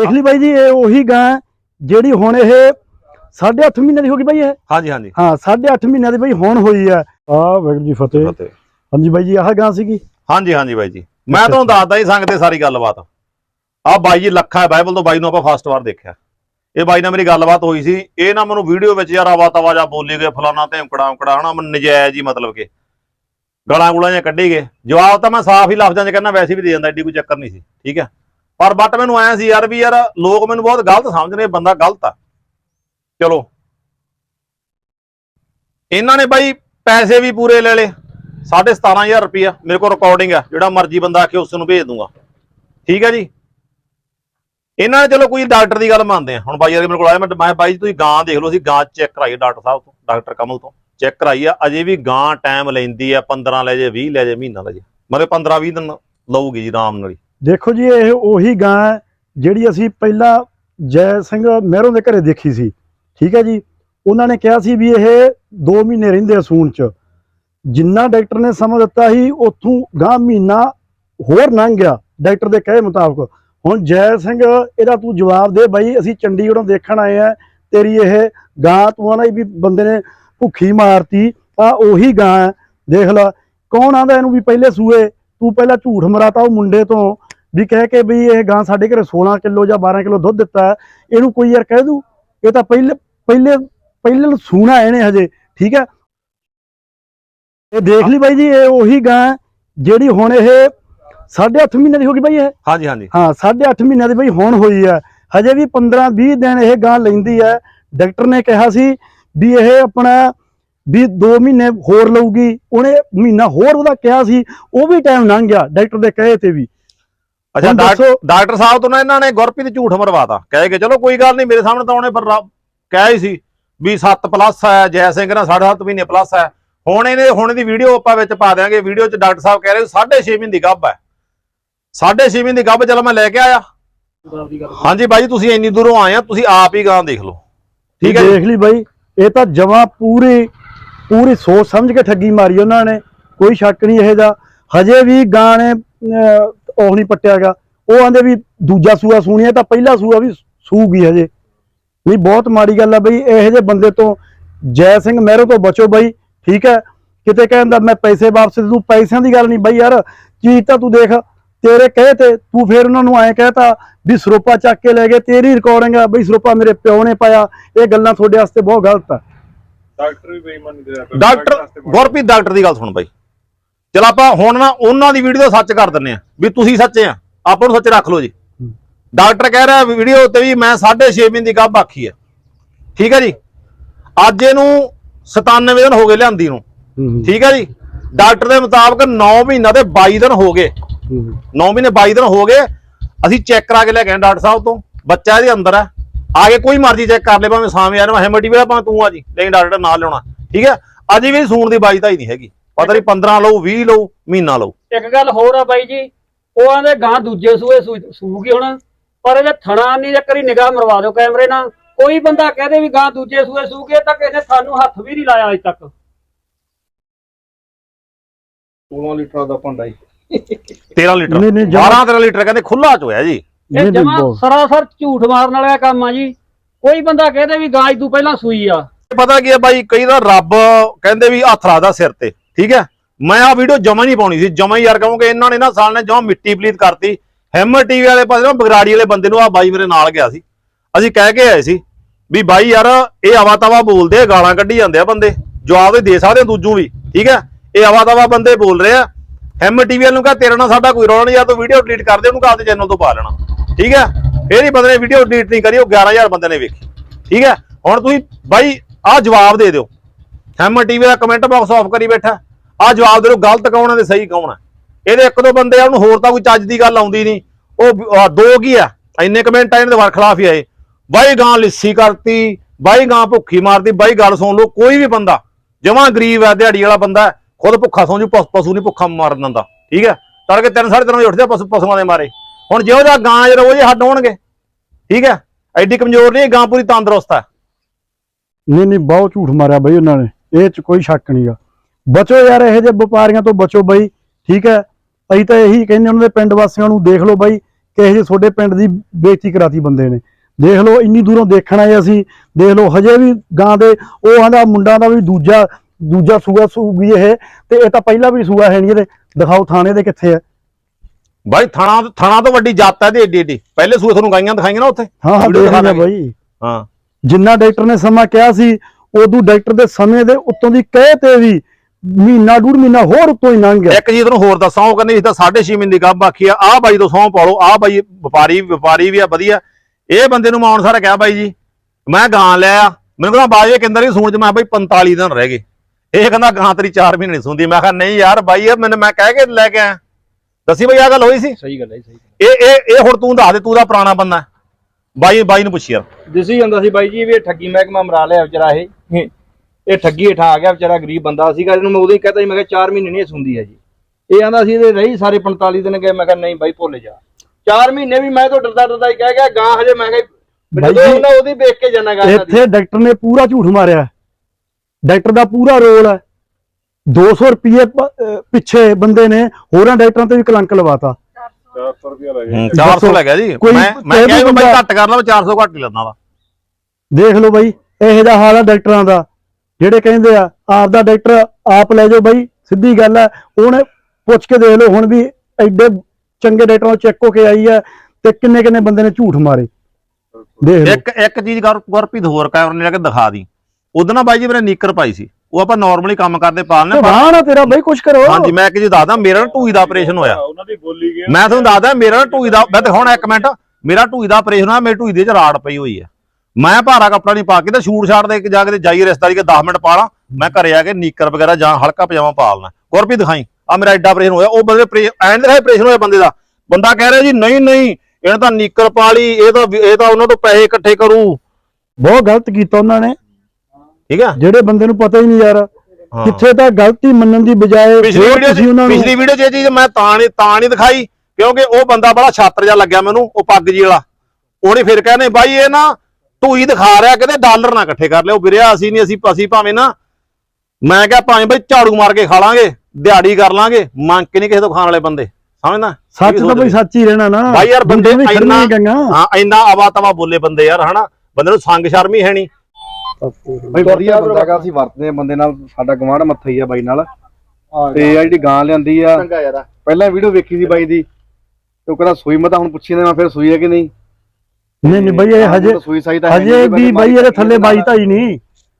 ਦੇਖ ਲਈ ਬਾਈ ਜੀ ਇਹ ਉਹੀ ਗਾਂ ਜਿਹੜੀ ਹੁਣ ਇਹ 8.5 ਮਹੀਨੇ ਦੀ ਹੋ ਗਈ ਬਾਈ ਇਹ? ਹਾਂਜੀ ਹਾਂਜੀ। ਹਾਂ 8.5 ਮਹੀਨਿਆਂ ਦੀ ਬਾਈ ਹੁਣ ਹੋਈ ਹੈ। ਆ ਵੈਗੁਰੂ ਜੀ ਫਤਿਹ। ਹਾਂਜੀ ਬਾਈ ਜੀ ਆਹ ਗਾਂ ਸੀਗੀ? ਹਾਂਜੀ ਹਾਂਜੀ ਬਾਈ ਜੀ। ਮੈਂ ਤੁਹਾਨੂੰ ਦੱਸਦਾ ਹੀ ਸੰਗ ਤੇ ਸਾਰੀ ਗੱਲਬਾਤ। ਆ ਬਾਈ ਜੀ ਲੱਖਾ ਬਾਈਬਲ ਤੋਂ ਬਾਈ ਨੂੰ ਆਪਾਂ ਫਸਟ ਵਾਰ ਦੇਖਿਆ। ਇਹ ਬਾਈ ਨਾਲ ਮੇਰੀ ਗੱਲਬਾਤ ਹੋਈ ਸੀ। ਇਹ ਨਾ ਮੈਨੂੰ ਵੀਡੀਓ ਵਿੱਚ ਯਾਰ ਆਵਾ ਤਵਾ ਜਾ ਬੋਲੀ ਗਏ ਫਲਾਣਾ ਤੇ ਉਂਕੜਾ ਉਂਕੜਾ ਹਨਾ ਮੈਨੂੰ ਨਜਾਇਜ਼ ਹੀ ਮਤਲਬ ਕਿ ਗਾਲਾਂ ਗੁਲਾਂ ਜਾਂ ਕੱਢੀ ਗਏ। ਜਵਾਬ ਤਾਂ ਮੈਂ ਸਾਫ਼ ਹੀ ਲਫ਼ਜ਼ਾਂ 'ਚ ਕਹਿੰਦਾ ਵੈਸੇ ਵੀ ਦੇ ਜਾਂਦਾ ਐਡੀ ਕੋਈ ਚੱਕਰ ਨਹੀਂ ਸੀ। ਠੀਕ ਹੈ? ਪਰ ਬਟ ਮੈਨੂੰ ਆਇਆ ਸੀ ਯਾਰ ਵੀ ਯਾਰ ਲੋਕ ਮੈਨੂੰ ਬਹੁਤ ਗਲਤ ਸਮਝ ਰਹੇ ਬੰਦਾ ਗਲਤ ਆ। ਚਲੋ। ਇਹਨਾਂ ਨੇ ਬਾਈ ਪੈਸੇ ਵੀ ਪੂਰੇ ਲੈ ਲਏ, ਸਾਢੇ 17000 ਰੁਪਇਆ। ਮੇਰੇ ਕੋਲ ਰਿਕਾਰਡਿੰਗ ਆ, ਜਿਹੜਾ ਮਰਜ਼ੀ ਬੰਦਾ ਆ ਕੇ ਉਸ ਨੂੰ ਭੇਜ ਦੂੰਗਾ। ਠੀਕ ਹੈ ਜੀ? ਇਹਨਾਂ ਨੇ ਚਲੋ ਕੋਈ ਡਾਕਟਰ ਦੀ ਗੱਲ ਮੰਨਦੇ ਆ ਹੁਣ ਬਾਈ ਯਾਰ ਮੇਰੇ ਕੋਲ ਆਇਆ, ਮੈਂ ਮੈਂ ਬਾਈ ਤੁਸੀਂ ਗਾਂ ਦੇਖ ਲਓ, ਅਸੀਂ ਗਾਂ ਚੈੱਕ ਕਰਾਈ ਡਾਕਟਰ ਸਾਹਿਬ ਤੋਂ ਡਾਕਟਰ ਕਮਲ ਤੋਂ। ਚੈੱਕ ਕਰਾਈ ਆ ਅਜੇ ਵੀ ਗਾਂ ਟਾਈਮ ਲੈਂਦੀ ਆ 15 ਲੈ ਜੇ 20 ਲੈ ਜੇ, ਮਹੀਨਾ ਲੈ ਜੇ। ਮਤਲਬ 15 20 ਦਿਨ ਲਊਗੀ ਜੀ ਆਰਾਮ ਨਾਲ ਹੀ। ਦੇਖੋ ਜੀ, ਇਹ ਉਹੀ ਗਾਂ ਹੈ ਜਿਹੜੀ ਅਸੀਂ ਪਹਿਲਾਂ ਜੈ ਸਿੰਘ ਮਹਿਰੋਂ ਦੇ ਘਰੇ ਦੇਖੀ ਸੀ। ਠੀਕ ਹੈ ਜੀ? ਉਹਨਾਂ ਨੇ ਕਿਹਾ ਸੀ ਵੀ ਇਹ 2 ਮਹੀਨੇ ਰਹਿੰਦੇ ਆ ਸੂਣ ਚ। ਜਿੰਨਾ ਡਾਕਟਰ ਨੇ ਸਮਾਂ ਦਿੱਤਾ ਸੀ, ਉੱਥੋਂ ਗਾਂ ਮਹੀਨਾ ਹੋਰ ਲੰਘ ਗਿਆ ਡਾਕਟਰ ਦੇ ਕਹੇ ਮੁਤਾਬਕ। ਹੁਣ ਜੈ ਸਿੰਘ, ਇਹਦਾ ਤੂੰ ਜਵਾਬ ਦੇ ਬਾਈ, ਅਸੀਂ ਚੰਡੀਗੜ੍ਹੋਂ ਦੇਖਣ ਆਏ ਆ। ਤੇਰੀ ਇਹ ਗਾਂ, ਤੂੰ ਆਣਾ ਵੀ ਬੰਦੇ ਨੇ ਭੁੱਖੀ ਮਾਰਤੀ। ਆ ਉਹੀ ਗਾਂ ਹੈ। ਦੇਖ ਲੈ, ਕੌਣ ਆਂਦਾ ਇਹਨੂੰ ਵੀ ਪਹਿਲੇ ਸੂਏ? ਤੂੰ ਪਹਿਲਾਂ ਝੂਠ ਮਰਾਤਾ ਉਹ ਮੁੰਡੇ ਤੋਂ ਵੀ ਕਹਿ ਕੇ ਵੀ ਇਹ ਗਾਂ ਸਾਡੇ ਘਰੇ 16 ਕਿਲੋ ਜਾਂ 12 ਕਿਲੋ ਦੁੱਧ ਦਿੱਤਾ ਹੈ ਇਹਨੂੰ ਕੋਈ ਯਾਰ ਕਹਿ ਦੂ? ਇਹ ਤਾਂ ਪਹਿਲੇ ਪਹਿਲੇ ਪਹਿਲੇ ਸੂਣਾ ਇਹਨੇ ਹਜੇ ਠੀਕ ਹੈ? ਇਹ ਦੇਖ ਲਈ ਬਾਈ ਜੀ ਇਹ ਉਹੀ ਗਾਂ ਜਿਹੜੀ ਹੁਣ ਇਹ 8.5 ਮਹੀਨੇ ਦੀ ਹੋ ਗਈ ਬਾਈ ਇਹ? ਹਾਂਜੀ ਹਾਂਜੀ। ਹਾਂ 8.5 ਮਹੀਨਿਆਂ ਦੀ ਬਈ ਹੁਣ ਹੋਈ ਹੈ। ਹਜੇ ਵੀ 15 20 ਦਿਨ ਇਹ ਗਾਂ ਲੈਂਦੀ ਹੈ। ਡਾਕਟਰ ਨੇ ਕਿਹਾ ਸੀ ਵੀ ਇਹ ਆਪਣਾ ਵੀ 2 ਮਹੀਨੇ ਹੋਰ ਲਊਗੀ ਉਹਨੇ ਮਹੀਨਾ ਹੋਰ ਉਹਦਾ ਕਿਹਾ ਸੀ ਉਹ ਵੀ ਟਾਈਮ ਲੰਘ ਗਿਆ ਡਾਕਟਰ ਦੇ ਕਹੇ ਤੇ ਵੀ। ਅੱਛਾ। ਡਾਕਟਰ ਸਾਹਿਬ ਤੋਂ ਨਾ ਇਹਨਾਂ ਨੇ ਗੁਰਪ੍ਰੀਤ ਝੂਠ ਮਰਵਾਤਾ ਕਹਿ ਕੇ ਚਲੋ ਕੋਈ ਗੱਲ ਨਹੀਂ ਮੇਰੇ ਸਾਹਮਣੇ ਤਾਂ ਉਹਨੇ ਪਰ ਕਿਹਾ ਹੀ ਸੀ ਵੀ 7 ਪਲੱਸ ਹੈ ਜੈ ਸਿੰਘ ਨਾਲ 7.5 ਮਹੀਨੇ ਪਲੱਸ ਹੈ। ਹੁਣ ਇਹਨੇ ਹੁਣ ਦੀ ਵੀਡੀਓ ਆਪਾਂ ਵਿੱਚ ਪਾ ਦਿਆਂਗੇ। ਵੀਡੀਓ 'ਚ ਡਾਕਟਰ ਸਾਹਿਬ ਕਹਿ ਰਹੇ 6.5 ਮਹੀਨੇ ਦੀ ਗੱਭ ਹੈ। 6.5 ਮਹੀਨੇ ਦੀ ਗੱਭ ਚਲੋ ਮੈਂ ਲੈ ਕੇ ਆਇਆ। ਹਾਂਜੀ ਬਾਈ ਤੁਸੀਂ ਇੰਨੀ ਦੂਰੋਂ ਆਏ ਆ ਤੁਸੀਂ ਆਪ ਹੀ ਗਾਂ ਦੇਖ ਲਓ। ਠੀਕ ਹੈ? ਦੇਖ ਲਈ ਬਾਈ ਇਹ ਤਾਂ ਜਮਾ ਪੂਰੀ ਪੂਰੀ ਸੋਚ ਸਮਝ ਕੇ ਠੱਗੀ ਮਾਰੀ ਉਹਨਾਂ ਨੇ, ਕੋਈ ਸ਼ੱਕ ਨਹੀਂ ਇਹ ਦਾ ਹਜੇ ਵੀ ਗਾਣੇ ਉਹ ਨਹੀਂ ਪੱਟਿਆਗਾ ਉਹ ਆਂਦੇ ਵੀ ਦੂਜਾ ਸੂਆ ਸੂਣੀਆ ਤਾਂ ਪਹਿਲਾ ਸੂਆ ਵੀ ਸੂਗੀ ਹਜੇ। ਨਹੀਂ, ਬਹੁਤ ਮਾੜੀ ਗੱਲ ਆ ਬਈ, ਇਹੋ ਜਿਹੇ ਬੰਦੇ ਤੋਂ ਜੈ ਸਿੰਘ ਮਹਿਰੋ ਤੋਂ ਬਚੋ ਬਈ, ਠੀਕ ਹੈ? ਕਿਤੇ ਕਹਿੰਦਾ ਮੈਂ ਪੈਸੇ ਵਾਪਸ ਦੇ ਦੂੰ, ਪੈਸਿਆਂ ਦੀ ਗੱਲ ਨਹੀਂ ਬਈ ਯਾਰ, ਚੀਜ਼ ਤਾਂ ਤੂੰ ਦੇਖ, ਤੇਰੇ ਕਹੇ ਤੇ ਤੂੰ ਫੇਰ ਉਹਨਾਂ ਨੂੰ ਐਂ ਕਹਿਤਾ ਵੀ ਸਰੋਪਾ ਚੱਕ ਕੇ ਲੈ ਗਏ, ਤੇਰੀ ਰਿਕਾਰਡਿੰਗ ਆ ਬਈ ਸਰੋਪਾ ਮੇਰੇ ਪਿਓ ਨੇ ਪਾਇਆ, ਇਹ ਗੱਲਾਂ ਤੁਹਾਡੇ ਵਾਸਤੇ ਬਹੁਤ ਗਲਤ ਆ। ਡਾਕਟਰ ਵੀ ਬੇਈਮਾਨ ਨਹੀਂ ਕਰਿਆ ਡਾਕਟਰ ਗੁਰਪ੍ਰੀਤ ਡਾਕਟਰ ਦੀ ਗੱਲ ਸੁਣ ਬਾਈ। ਚਲ ਆਪਾਂ ਹੁਣ ਨਾ ਉਹਨਾਂ ਦੀ ਵੀਡੀਓ ਸੱਚ ਕਰ ਦਿੰਨੇ ਆ ਵੀ ਤੁਸੀਂ ਸੱਚੇ ਆ। ਆਪਾਂ ਨੂੰ ਸੱਚ ਰੱਖ ਲਓ ਜੀ। ਡਾਕਟਰ ਕਹਿ ਰਿਹਾ ਵੀਡੀਓ ਉੱਤੇ ਵੀ ਮੈਂ 6.5 ਮਹੀਨੇ ਦੀ ਗੱਭ ਆਖੀ ਹੈ ਠੀਕ ਹੈ ਜੀ? ਅੱਜ ਇਹਨੂੰ 97 ਦਿਨ ਹੋ ਗਏ ਲਿਆਂਦੀ ਨੂੰ। ਠੀਕ ਹੈ ਜੀ? ਡਾਕਟਰ ਦੇ ਮੁਤਾਬਕ 9 ਮਹੀਨਾ ਤੇ 22 ਦਿਨ ਹੋ ਗਏ। 9 ਮਹੀਨੇ 22 ਦਿਨ ਹੋ ਗਏ। ਅਸੀਂ ਚੈੱਕ ਕਰਾ ਕੇ ਲੈ ਗਏ ਡਾਕਟਰ ਸਾਹਿਬ ਤੋਂ। ਬੱਚਾ ਇਹਦੇ ਅੰਦਰ ਹੈ ਆ ਕੇ ਕੋਈ ਮਰਜ਼ੀ ਚੈੱਕ ਕਰ ਲੈ ਭਾਵੇਂ ਸਾਵੇਂ ਆ ਜਾਣਾ ਹੈਮਟੀ ਵੀ ਭਾਵੇਂ ਤੂੰ ਆ ਜੀ ਲੇਕਿਨ ਡਾਕਟਰ ਨਾਲ ਲਿਆਉਣਾ ਠੀਕ ਹੈ? ਅਜੇ ਵੀ ਸੂਣ ਦੀ ਬਾਈ ਤਾਂ ਹੀ ਨਹੀਂ ਹੈਗੀ। ਪਤਾ ਨਹੀਂ 15 ਲਓ 20 ਲਓ ਮਹੀਨਾ ਲਓ ਇੱਕ ਗੱਲ ਹੋਰ ਆ ਬਾਈ ਜੀ ਉਹ ਆਂਦੇ ਗਾਂ ਦੂਜੇ ਸੂਏ ਸੂ- ਸੂਗੀ ਹੁਣ ਪਰ ਇਹਦੇ ਥਣਾ ਨਹੀਂ ਇੱਕ ਵਾਰੀ ਨਿਗਾਹ ਮਰਵਾ ਦਿਓ ਕੈਮਰੇ ਨਾਲ। ਕੋਈ ਬੰਦਾ ਕਹਦੇ ਵੀ ਗਾਂ ਦੂਜੇ ਸੂਏ ਸੂਗੇ ਤਾਂ ਕਿਸੇ ਸਾਨੂੰ ਹੱਥ ਵੀ ਨਹੀਂ ਲਾਇਆ ਅਜੇ ਤੱਕ। 16 ਲੀਟਰ ਦਾ ਭਾਂਡਾ ਹੀ। 13 ਲੀਟਰ ਨਹੀਂ, ਨਹੀਂ, ਜਮਾਂ- 12 13 ਲੀਟਰ ਕਹਿੰਦੇ ਖੁੱਲਾ ਚੋਇਆ ਜੀ। ਇਹ ਜਮਾ। ਸਰਾਸਰ ਝੂਠ ਮਾਰਨ ਵਾਲਾ ਕੰਮ ਆ ਜੀ। ਕੋਈ ਬੰਦਾ ਕਹਦੇ ਵੀ ਗਾਂ ਇਦੋਂ ਪਹਿਲਾਂ ਸੂਈ ਆ। ਪਤਾ ਕੀ ਹੈ ਬਾਈ ਕਈ ਵਾਰ ਰੱਬ ਕਹਿੰਦੇ ਵੀ ਹੱਥ ਰੱਖਦਾ ਸਿਰ ਤੇ ਠੀਕ ਹੈ? ਮੈਂ ਆ ਵੀਡੀਓ ਜਮਾ ਨਹੀਂ ਪਾਉਣੀ ਸੀ ਜਮਾ ਯਾਰ ਕਹੂੰਗੇ ਇਹਨਾਂ ਨੇ ਨਾ ਸਾਲ ਨੇ ਜਮਾ ਮਿੱਟੀ ਪਲੀਤ ਕਰਤੀ। ਹੈਮਰ ਟੀਵੀ ਵਾਲੇ ਪਾਸੇ ਨਾ ਬਗਰਾੜੀ ਵਾਲੇ ਬੰਦੇ ਨੂੰ ਆ ਬਾਈ ਮੇਰੇ ਨਾਲ ਗਿਆ ਸੀ। ਅਸੀਂ ਕਹਿ ਕੇ ਆਏ ਸੀ ਵੀ ਬਾਈ ਯਾਰ ਇਹ ਆਵਾ ਤਵਾ ਬੋਲਦੇ ਆ ਗਾਲਾਂ ਕੱਢੀ ਜਾਂਦੇ ਆ ਬੰਦੇ। ਜਵਾਬ ਦੇ ਦੇ ਸਕਦੇ ਆ ਦੂਜੂ ਵੀ ਠੀਕ ਹੈ? ਇਹ ਆਵਾ ਤਵਾ ਬੰਦੇ ਬੋਲ ਰਹੇ ਆ। ਹੈਮਰ ਟੀਵੀ ਵਾਲੇ ਨੂੰ ਕਹਾ ਤੇਰੇ ਨਾਲ ਸਾਡਾ ਕੋਈ ਰੌਲਾ ਨਹੀਂ ਜਾਂ ਤੂੰ ਵੀਡੀਓ ਡਿਲੀਟ ਕਰ ਦੇ ਉਹਨੂੰ ਕਹਾ ਤੇ ਚੈਨਲ ਤੋਂ ਪਾ ਲੈਣਾ? ਠੀਕ ਹੈ? ਫੇਰ ਹੀ ਬੰਦੇ ਨੇ ਵੀਡੀਓ ਡਿਲੀਟ ਨਹੀਂ ਕਰੀ, ਉਹ 11000 ਬੰਦੇ ਨੇ ਵੇਖੀ। ਠੀਕ ਹੈ? ਹੁਣ ਤੁਸੀਂ ਬਾਈ, ਆਹ ਜਵਾਬ ਦੇ ਦਿਓ। ਹੈਮਰ ਟੀਵੀ ਦਾ ਕਮੈਂਟ ਬਾਕਸ ਆਫ ਕਰੀ ਬੈਠਾ। ਆਹ ਜਵਾਬ ਦੇ ਦਿਓ, ਗਲਤ ਕੌਣ ਹੈ ਤੇ ਸਹੀ ਕੌਣ ਹੈ? ਇਹਦੇ ਇੱਕ ਦੋ ਬੰਦੇ ਆ, ਉਹਨੂੰ ਹੋਰ ਤਾਂ ਕੋਈ ਚੱਜ ਦੀ ਗੱਲ ਆਉਂਦੀ ਨਹੀਂ। ਉਹ ਦੋ ਕੀ ਆ ਇੰਨੇ ਕਮੈਂਟ ਆਏ ਨੇ ਦੇ ਖਿਲਾਫ ਹੀ ਆਏ। ਬਾਈ ਗਾਂ ਲਿੱਸੀ ਕਰਤੀ, ਬਾਈ ਗਾਂ ਭੁੱਖੀ ਮਾਰਦੀ ਬਾਈ ਗੱਲ ਸੁਣ ਲਓ, ਕੋਈ ਵੀ ਬੰਦਾ, ਜਮਾਂ ਗਰੀਬ ਹੈ, ਦਿਹਾੜੀ ਵਾਲਾ ਬੰਦਾ ਖੁਦ ਭੁੱਖਾ ਸੌਂ ਜੂ ਪਸ਼ੂ ਨਹੀਂ ਭੁੱਖਾ ਮਾਰਨ ਦਿੰਦਾ। ਠੀਕ ਹੈ? ਤੜਕੇ ਤਿੰਨ ਸਾਢੇ ਤਿੰਨ ਵਜੇ ਉੱਠਦੇ ਆ, ਪਸ਼ੂ, ਪਸ਼ੂਆਂ ਦੇ ਮਾਰੇ। ਹੁਣ ਜਿਹੋ ਜਿਹਾ ਗਾਂ ਜਿਹੜਾ ਉਹ ਜਿਹੇ ਹੱਡ ਹੋਣਗੇ, ਠੀਕ ਹੈ? ਐਡੀ ਕਮਜ਼ੋਰ ਨਹੀਂ, ਗਾਂ ਪੂਰੀ ਤੰਦਰੁਸਤ ਹੈ। ਨਹੀਂ ਨਹੀਂ, ਬਹੁਤ ਝੂਠ ਮਾਰਿਆ ਬਈ ਉਹਨਾਂ ਨੇ। ਇਹ ਚ ਕੋਈ ਸ਼ੱਕ ਨਹੀਂਗਾ ਬਚੋ ਯਾਰ, ਇਹੋ ਜਿਹੇ ਵਪਾਰੀਆਂ ਤੋਂ ਬਚੋ ਬਈ, ਠੀਕ ਹੈ? ਅਸੀਂ ਤਾਂ ਇਹੀ ਕਹਿੰਦੇ ਉਹਨਾਂ ਦੇ ਪਿੰਡ ਵਾਸੀਆਂ ਨੂੰ ਦੇਖ ਲਓ ਬਈ ਕਿਸੇ ਜਿਹੇ ਤੁਹਾਡੇ ਪਿੰਡ ਦੀ ਬੇਇੱਜ਼ਤੀ ਕਰਾਤੀ ਬੰਦੇ ਨੇ। ਦੇਖ ਲਓ, ਇੰਨੀ ਦੂਰੋਂ ਦੇਖਣਾ ਆਏ ਅਸੀਂ, ਦੇਖ ਲਓ, ਹਜੇ ਵੀ ਗਾਂ ਦੇ, ਉਹ ਆਂਦਾ ਮੁੰਡਾ ਦਾ ਵੀ ਦੂਜਾ ਦੂਜਾ ਸੂਆ ਸੂਗੀ ਇਹ, ਤੇ ਇਹ ਤਾਂ ਪਹਿਲਾਂ ਵੀ ਸੂਆ ਹੈ ਨਹੀਂ ਇਹਦੇ। ਦਿਖਾਓ ਥਾਣੇ ਦੇ ਕਿੱਥੇ ਹੈ ਬਾਈ ਥਣਾ ਥਣਾ ਤੋਂ ਵੱਡੀ ਜਾਤ ਹੈ ਦੀ ਏਡੀ ਏਡੀ। ਪਹਿਲੇ ਸੂਏ ਤੁਹਾਨੂੰ ਗਾਈਆਂ ਦਿਖਾਈਆਂ ਨਾ ਉੱਥੇ। ਹਾਂ ਹਾਂ ਵੀਡੀਓ ਦੇਖ ਦਿਖਾ ਲਿਆ ਦਾਂਗੇ। ਬਾਈ। ਹਾਂ। ਜਿੰਨਾ ਡਾਕਟਰ ਨੇ ਸਮਾਂ ਕਿਹਾ ਸੀ ਉਦੋਂ ਡਾਕਟਰ ਦੇ ਸਮੇਂ ਦੇ ਉੱਤੋਂ ਦੀ ਕਹੇ ਤੇ ਵੀ ਮਹੀਨਾ ਡੂਢ ਮਹੀਨਾ ਹੋਰ ਉੱਤੋਂ ਹੀ ਲੰਘ ਗਿਆ। ਇੱਕ ਚੀਜ਼ ਤੁਹਾਨੂੰ ਹੋਰ ਦੱਸਾਂ ਉਹ ਕਹਿੰਦੇ ਇਸ ਤਾਂ 6.5 ਮਹੀਨੇ ਦੀ ਗੱਭ ਆਖੀ ਆ। ਆਹ ਬਾਈ ਤੋਂ ਸਹੁੰ ਪਾਲੋ ਆਹ ਬਾਈ ਵਪਾਰੀ ਵਪਾਰੀ ਵੀ ਆ ਵਧੀਆ। ਇਹ ਬੰਦੇ ਨੂੰ ਮਾਉਣ ਸਾਰਾ ਕਿਹਾ ਬਾਈ ਜੀ ਮੈਂ ਗਾਂ ਲਿਆ। ਮੈਨੂੰ ਕਹਿੰਦਾ ਬਾਜੇ ਕਿੰਦਰ ਹੀ ਸੂਣ ਚ ਮੈਂ ਕਿਹਾ ਬਾਈ 45 ਦਿਨ ਰਹਿ ਗਏ। ਇਹ ਕਹਿੰਦਾ ਗਾਂ ਤੇਰੀ 4 ਮਹੀਨੇ ਨਹੀਂ ਸੁਣਦੀ ਮੈਂ ਕਿਹਾ ਨਹੀਂ ਯਾਰ ਬਾਈ ਇਹ ਮੈਨੂੰ ਮੈਂ ਕਹਿ ਕੇ ਲੈ ਕੇ ਆਇਆ। ਦੱਸੀ ਬਈ ਆ ਗੱਲ ਹੋਈ ਸੀ? ਸਹੀ ਗੱਲ ਹੈ ਸਹੀ ਇਹ ਇਹ ਇਹ ਹੁਣ ਤੂੰ ਦੱਸ ਦੇ ਤੂੰ ਦਾ ਪੁਰਾਣਾ ਬੰਦਾ। ਬਾਈ ਬਾਈ ਨੂੰ ਪੁੱਛੀ ਯਾਰ। ਦਿਸੀ ਜਾਂਦਾ ਸੀ ਬਾਈ ਜੀ ਵੀ ਇਹ ਠੱਗੀ ਮਹਿਕਮਾ ਮਰਾ ਲਿਆ ਵਿਚਾਰਾ ਇਹ। ਇਹ ਠੱਗੀ ਹਠਾ ਗਿਆ ਵਿਚਾਰਾ ਗਰੀਬ ਬੰਦਾ ਸੀਗਾ। ਇਹਨੂੰ ਮੈਂ ਉਦੋਂ ਹੀ ਕਹਤਾ ਸੀ ਮੈਂ ਕਿਹਾ 4 ਮਹੀਨੇ ਨਹੀਂ ਸੁਣਦੀ ਹੈ ਜੀ ਇਹ ਆਂਦਾ ਸੀ ਇਹਦੇ ਰਹੀ ਸਾਰੇ 45 ਦਿਨ ਗਏ। ਮੈਂ ਕਿਹਾ ਨਹੀਂ ਬਾਈ ਭੁੱਲ ਜਾ। 4 ਮਹੀਨੇ ਵੀ ਮੈਂ ਤੋਂ ਡਰਦਾ ਡਰਦਾ ਹੀ ਕਹਿ ਗਿਆ ਗਾਂ ਹਜੇ ਮੈਂ ਕਿਹਾ ਜਦੋਂ ਉਹਦੀ ਵੇਖ ਕੇ ਜਾਣਾ ਗਾ ਇੱਥੇ ਡਾਕਟਰ ਨੇ ਪੂਰਾ ਝੂਠ ਮਾਰਿਆ। ਡਾਕਟਰ ਦਾ ਪੂਰਾ ਰੋਲ ਹੈ। 200 ਰੁਪਏ ਪਿੱਛੇ ਬੰਦੇ ਨੇ ਹੋਰਾਂ ਡਾਕਟਰਾਂ ਤੇ ਵੀ ਕਲੰਕ ਲਵਾਤਾ। 400 ਰੁਪਏ ਲੱਗ ਹੂੰ, 400 ਲੈ ਗਿਆ ਜੀ। ਮੈਂ ਮੈਂ ਕੋਈ ਕਿਹਾ ਵੀ ਬਾਈ ਘੱਟ ਕਰ ਲਾ 400 ਘੱਟ ਹੀ ਲੈਂਦਾ ਵਾ। ਦੇਖ ਲਓ ਬਾਈ ਇਹੋ ਜਿਹਾ ਹਾਲ ਆ ਡਾਕਟਰਾਂ ਦਾ। ਜਿਹੜੇ ਕਹਿੰਦੇ ਆ ਆਪ ਦਾ ਡਾਕਟਰ ਆਪ ਲੈ ਜਾਓ ਬਾਈ ਸਿੱਧੀ ਗੱਲ ਹੈ ਉਹਨੇ ਪੁੱਛ ਕੇ ਦੇਖ ਲਓ ਹੁਣ ਵੀ ਐਡੇ ਚੰਗੇ ਡਾਕਟਰਾਂ ਚੈੱਕ ਹੋ ਕੇ ਆਈ ਹੈ ਤੇ ਕਿੰਨੇ ਕਿੰਨੇ ਬੰਦੇ ਨੇ ਝੂਠ ਮਾਰੇ। ਦੇਖ ਲਓ। ਇੱਕ ਇੱਕ ਚੀਜ਼ ਗੁਰ- ਗੁਰਪ੍ਰੀਤ ਹੋਰ ਕੈਮਰੇ ਨੇ ਲੈ ਕੇ ਦਿਖਾ ਦੀ। ਉਦੋਂ ਨਾ ਬਾਈ ਜੀ ਮੇਰੇ ਨੀਕਰ ਪਾਈ ਸੀ। ਉਹ ਆਪਾਂ ਨਾਰਮਲੀ ਕੰਮ ਕਰਦੇ ਪਾਲਨੇ ਤੇ ਵਾਹ ਨਾ ਤੇਰਾ ਬਾਈ ਕੁਛ ਕਰੋ। ਹਾਂਜੀ ਮੈਂ ਇੱਕ ਜੀ ਦੱਸਦਾ ਮੇਰਾ ਨਾ ਟੂਈ ਦਾ ਆਪਰੇਸ਼ਨ ਹੋਇਆ। ਉਹਨਾਂ ਦੀ ਬੋਲੀ ਗਿਆ ਮੈਂ ਤੁਹਾਨੂੰ ਦੱਸਦਾ ਮੇਰਾ ਨਾ ਟੂਈ ਦਾ ਮੈਂ ਦਿਖਾਉਣਾ ਇੱਕ ਮਿੰਟ। ਮੇਰਾ ਟੂਈ ਦਾ ਆਪਰੇਸ਼ਨ ਹੋਇਆ ਮੇਰੀ ਟੂਈ ਦੇ ਚ ਰਾੜ ਪਈ ਹੋਈ ਹੈ ਮੈਂ ਭਾਰਾ ਕੱਪੜਾ ਨਹੀਂ ਪਾ ਕੇ ਤੇ ਸ਼ੂਟ ਸ਼ਾਟ ਦੇ ਕੇ ਜਾ ਕੇ ਤੇ ਜਾਈ ਰਿਸ਼ਤੇਦਾਰੀ ਕੇ 10 ਮਿੰਟ ਪਾ ਲਾਂ ਮੈਂ ਘਰੇ ਆ ਕੇ ਨੀਕਰ ਵਗੈਰਾ ਜਾਂ ਹਲਕਾ ਪਜਾਮਾ ਪਾ ਲੈਣਾ ਗੁਰਪ੍ਰੀਤ ਦਿਖਾਈ। ਆ ਮੇਰਾ ਐਡਾ ਆਪਰੇਸ਼ਨ ਹੋਇਆ। ਉਹ ਬੰਦੇ ਐਂਡ ਦਿਖਾਈ ਆਪਰੇਸ਼ਨ ਹੋਇਆ ਬੰਦੇ ਦਾ। ਬੰਦਾ ਕਹਿ ਰਿਹਾ ਜੀ ਨਹੀਂ ਨਹੀਂ ਇਹਨੇ ਤਾਂ ਨੀਕਰ ਪਾ ਲਈ ਇਹ ਤਾਂ ਇਹ ਤਾਂ ਉਹਨਾਂ ਤੋਂ ਪੈਸੇ ਇਕੱਠੇ ਕਰੂ। ਬਹੁਤ ਗਲਤ ਕੀਤਾ ਉਹਨਾਂ ਨੇ। ਠੀਕ ਹੈ ਜਿਹੜੇ ਬੰਦੇ ਨੂੰ ਪਤਾ ਹੀ ਨਹੀਂ ਯਾਰ। ਕਿੱਥੇ ਤਾਂ ਗਲਤੀ ਮੰਨਣ ਦੀ ਬਜਾਏ ਪਿਛਲੀ ਵੀਡੀਓ ਪਿਛਲੀ ਵੀਡੀਓ ਇਹ ਚੀਜ਼ ਮੈਂ ਤਾਂ ਨਹੀਂ ਤਾਂ ਨਹੀਂ ਦਿਖਾਈ ਕਿਉਂਕਿ ਉਹ ਬੰਦਾ ਬੜਾ ਛਾਤਰ ਜਿਹਾ ਲੱਗਿਆ ਮੈਨੂੰ ਉਹ ਪੱਗ ਜੀ ਵਾਲਾ। ਉਹਨੇ ਫਿਰ ਕਹਿੰਦੇ ਬਾਈ ਇਹ ਨਾ ਢੂਈ ਦਿਖਾ ਰਿਹਾ ਕਿਤੇ ਡਾਲਰ ਨਾ ਇਕੱਠੇ ਕਰ ਲਿਓ ਵੀਰਿਆ ਅਸੀਂ ਨਹੀਂ ਅਸੀਂ ਅਸੀਂ ਭਾਵੇਂ ਨਾ ਮੈਂ ਕਿਹਾ ਭਾਵੇਂ ਬਈ ਝਾੜੂ ਮਾਰ ਕੇ ਖਾ ਲਾਂਗੇ ਦਿਹਾੜੀ ਕਰ ਲਾਂਗੇ ਮੰਗ ਕੇ ਨਹੀਂ ਕਿਸੇ ਤੋਂ ਖਾਣ ਵਾਲੇ ਬੰਦੇ। ਸਮਝਦਾ? ਸੱਚ ਤਾਂ ਬਈ ਸੱਚ ਹੀ ਰਹਿਣਾ ਨਾ। ਬਾਈ ਯਾਰ ਬੰਦੇ ਇੰਨਾ ਹਾਂ ਇੰਨਾ ਆਵਾ ਤਵਾ ਬੋਲੇ ਬੰਦੇ ਯਾਰ ਹਨਾ? ਬੰਦੇ ਨੂੰ ਸੰਗ ਸ਼ਰਮ ਹੀ ਹੈ ਨਹੀਂ ਬਈ ਵਧੀਆ ਬੰਦਾ ਗਾ ਅਸੀਂ ਵਰਤਦੇ ਆ ਬੰਦੇ ਨਾਲ ਸਾਡਾ ਗਵਾਂਢ ਮੱਥਾ ਹੀ ਆ ਬਾਈ ਨਾਲ। ਤੇ ਆ ਜਿਹੜੀ ਗਾਂ ਲਿਆਂਦੀ ਆ ਚੰਗਾ ਯਾਰ ਪਹਿਲਾਂ ਵੀਡੀਓ ਵੇਖੀ ਸੀ ਬਾਈ ਦੀ। ਤੇ ਉਹ ਕਹਿੰਦਾ ਸੂਈ ਮੈਂ ਤਾਂ ਹੁਣ ਪੁੱਛੀ ਨਾ ਮੈਂ ਫਿਰ ਸੂਈ ਹੈ ਕਿ ਨਹੀਂ? ਨਹੀਂ ਨਹੀਂ ਬਈ ਇਹ ਹਾਂ, ਹਜੇ ਤਾਂ ਸੂਈ ਸਾਈ ਤਾਂ ਹੈ ਹਜੇ ਵੀ ਬਾਈ ਇਹਦੇ ਥੱਲੇ ਬਾਈ ਢਾਈ ਨਹੀਂ।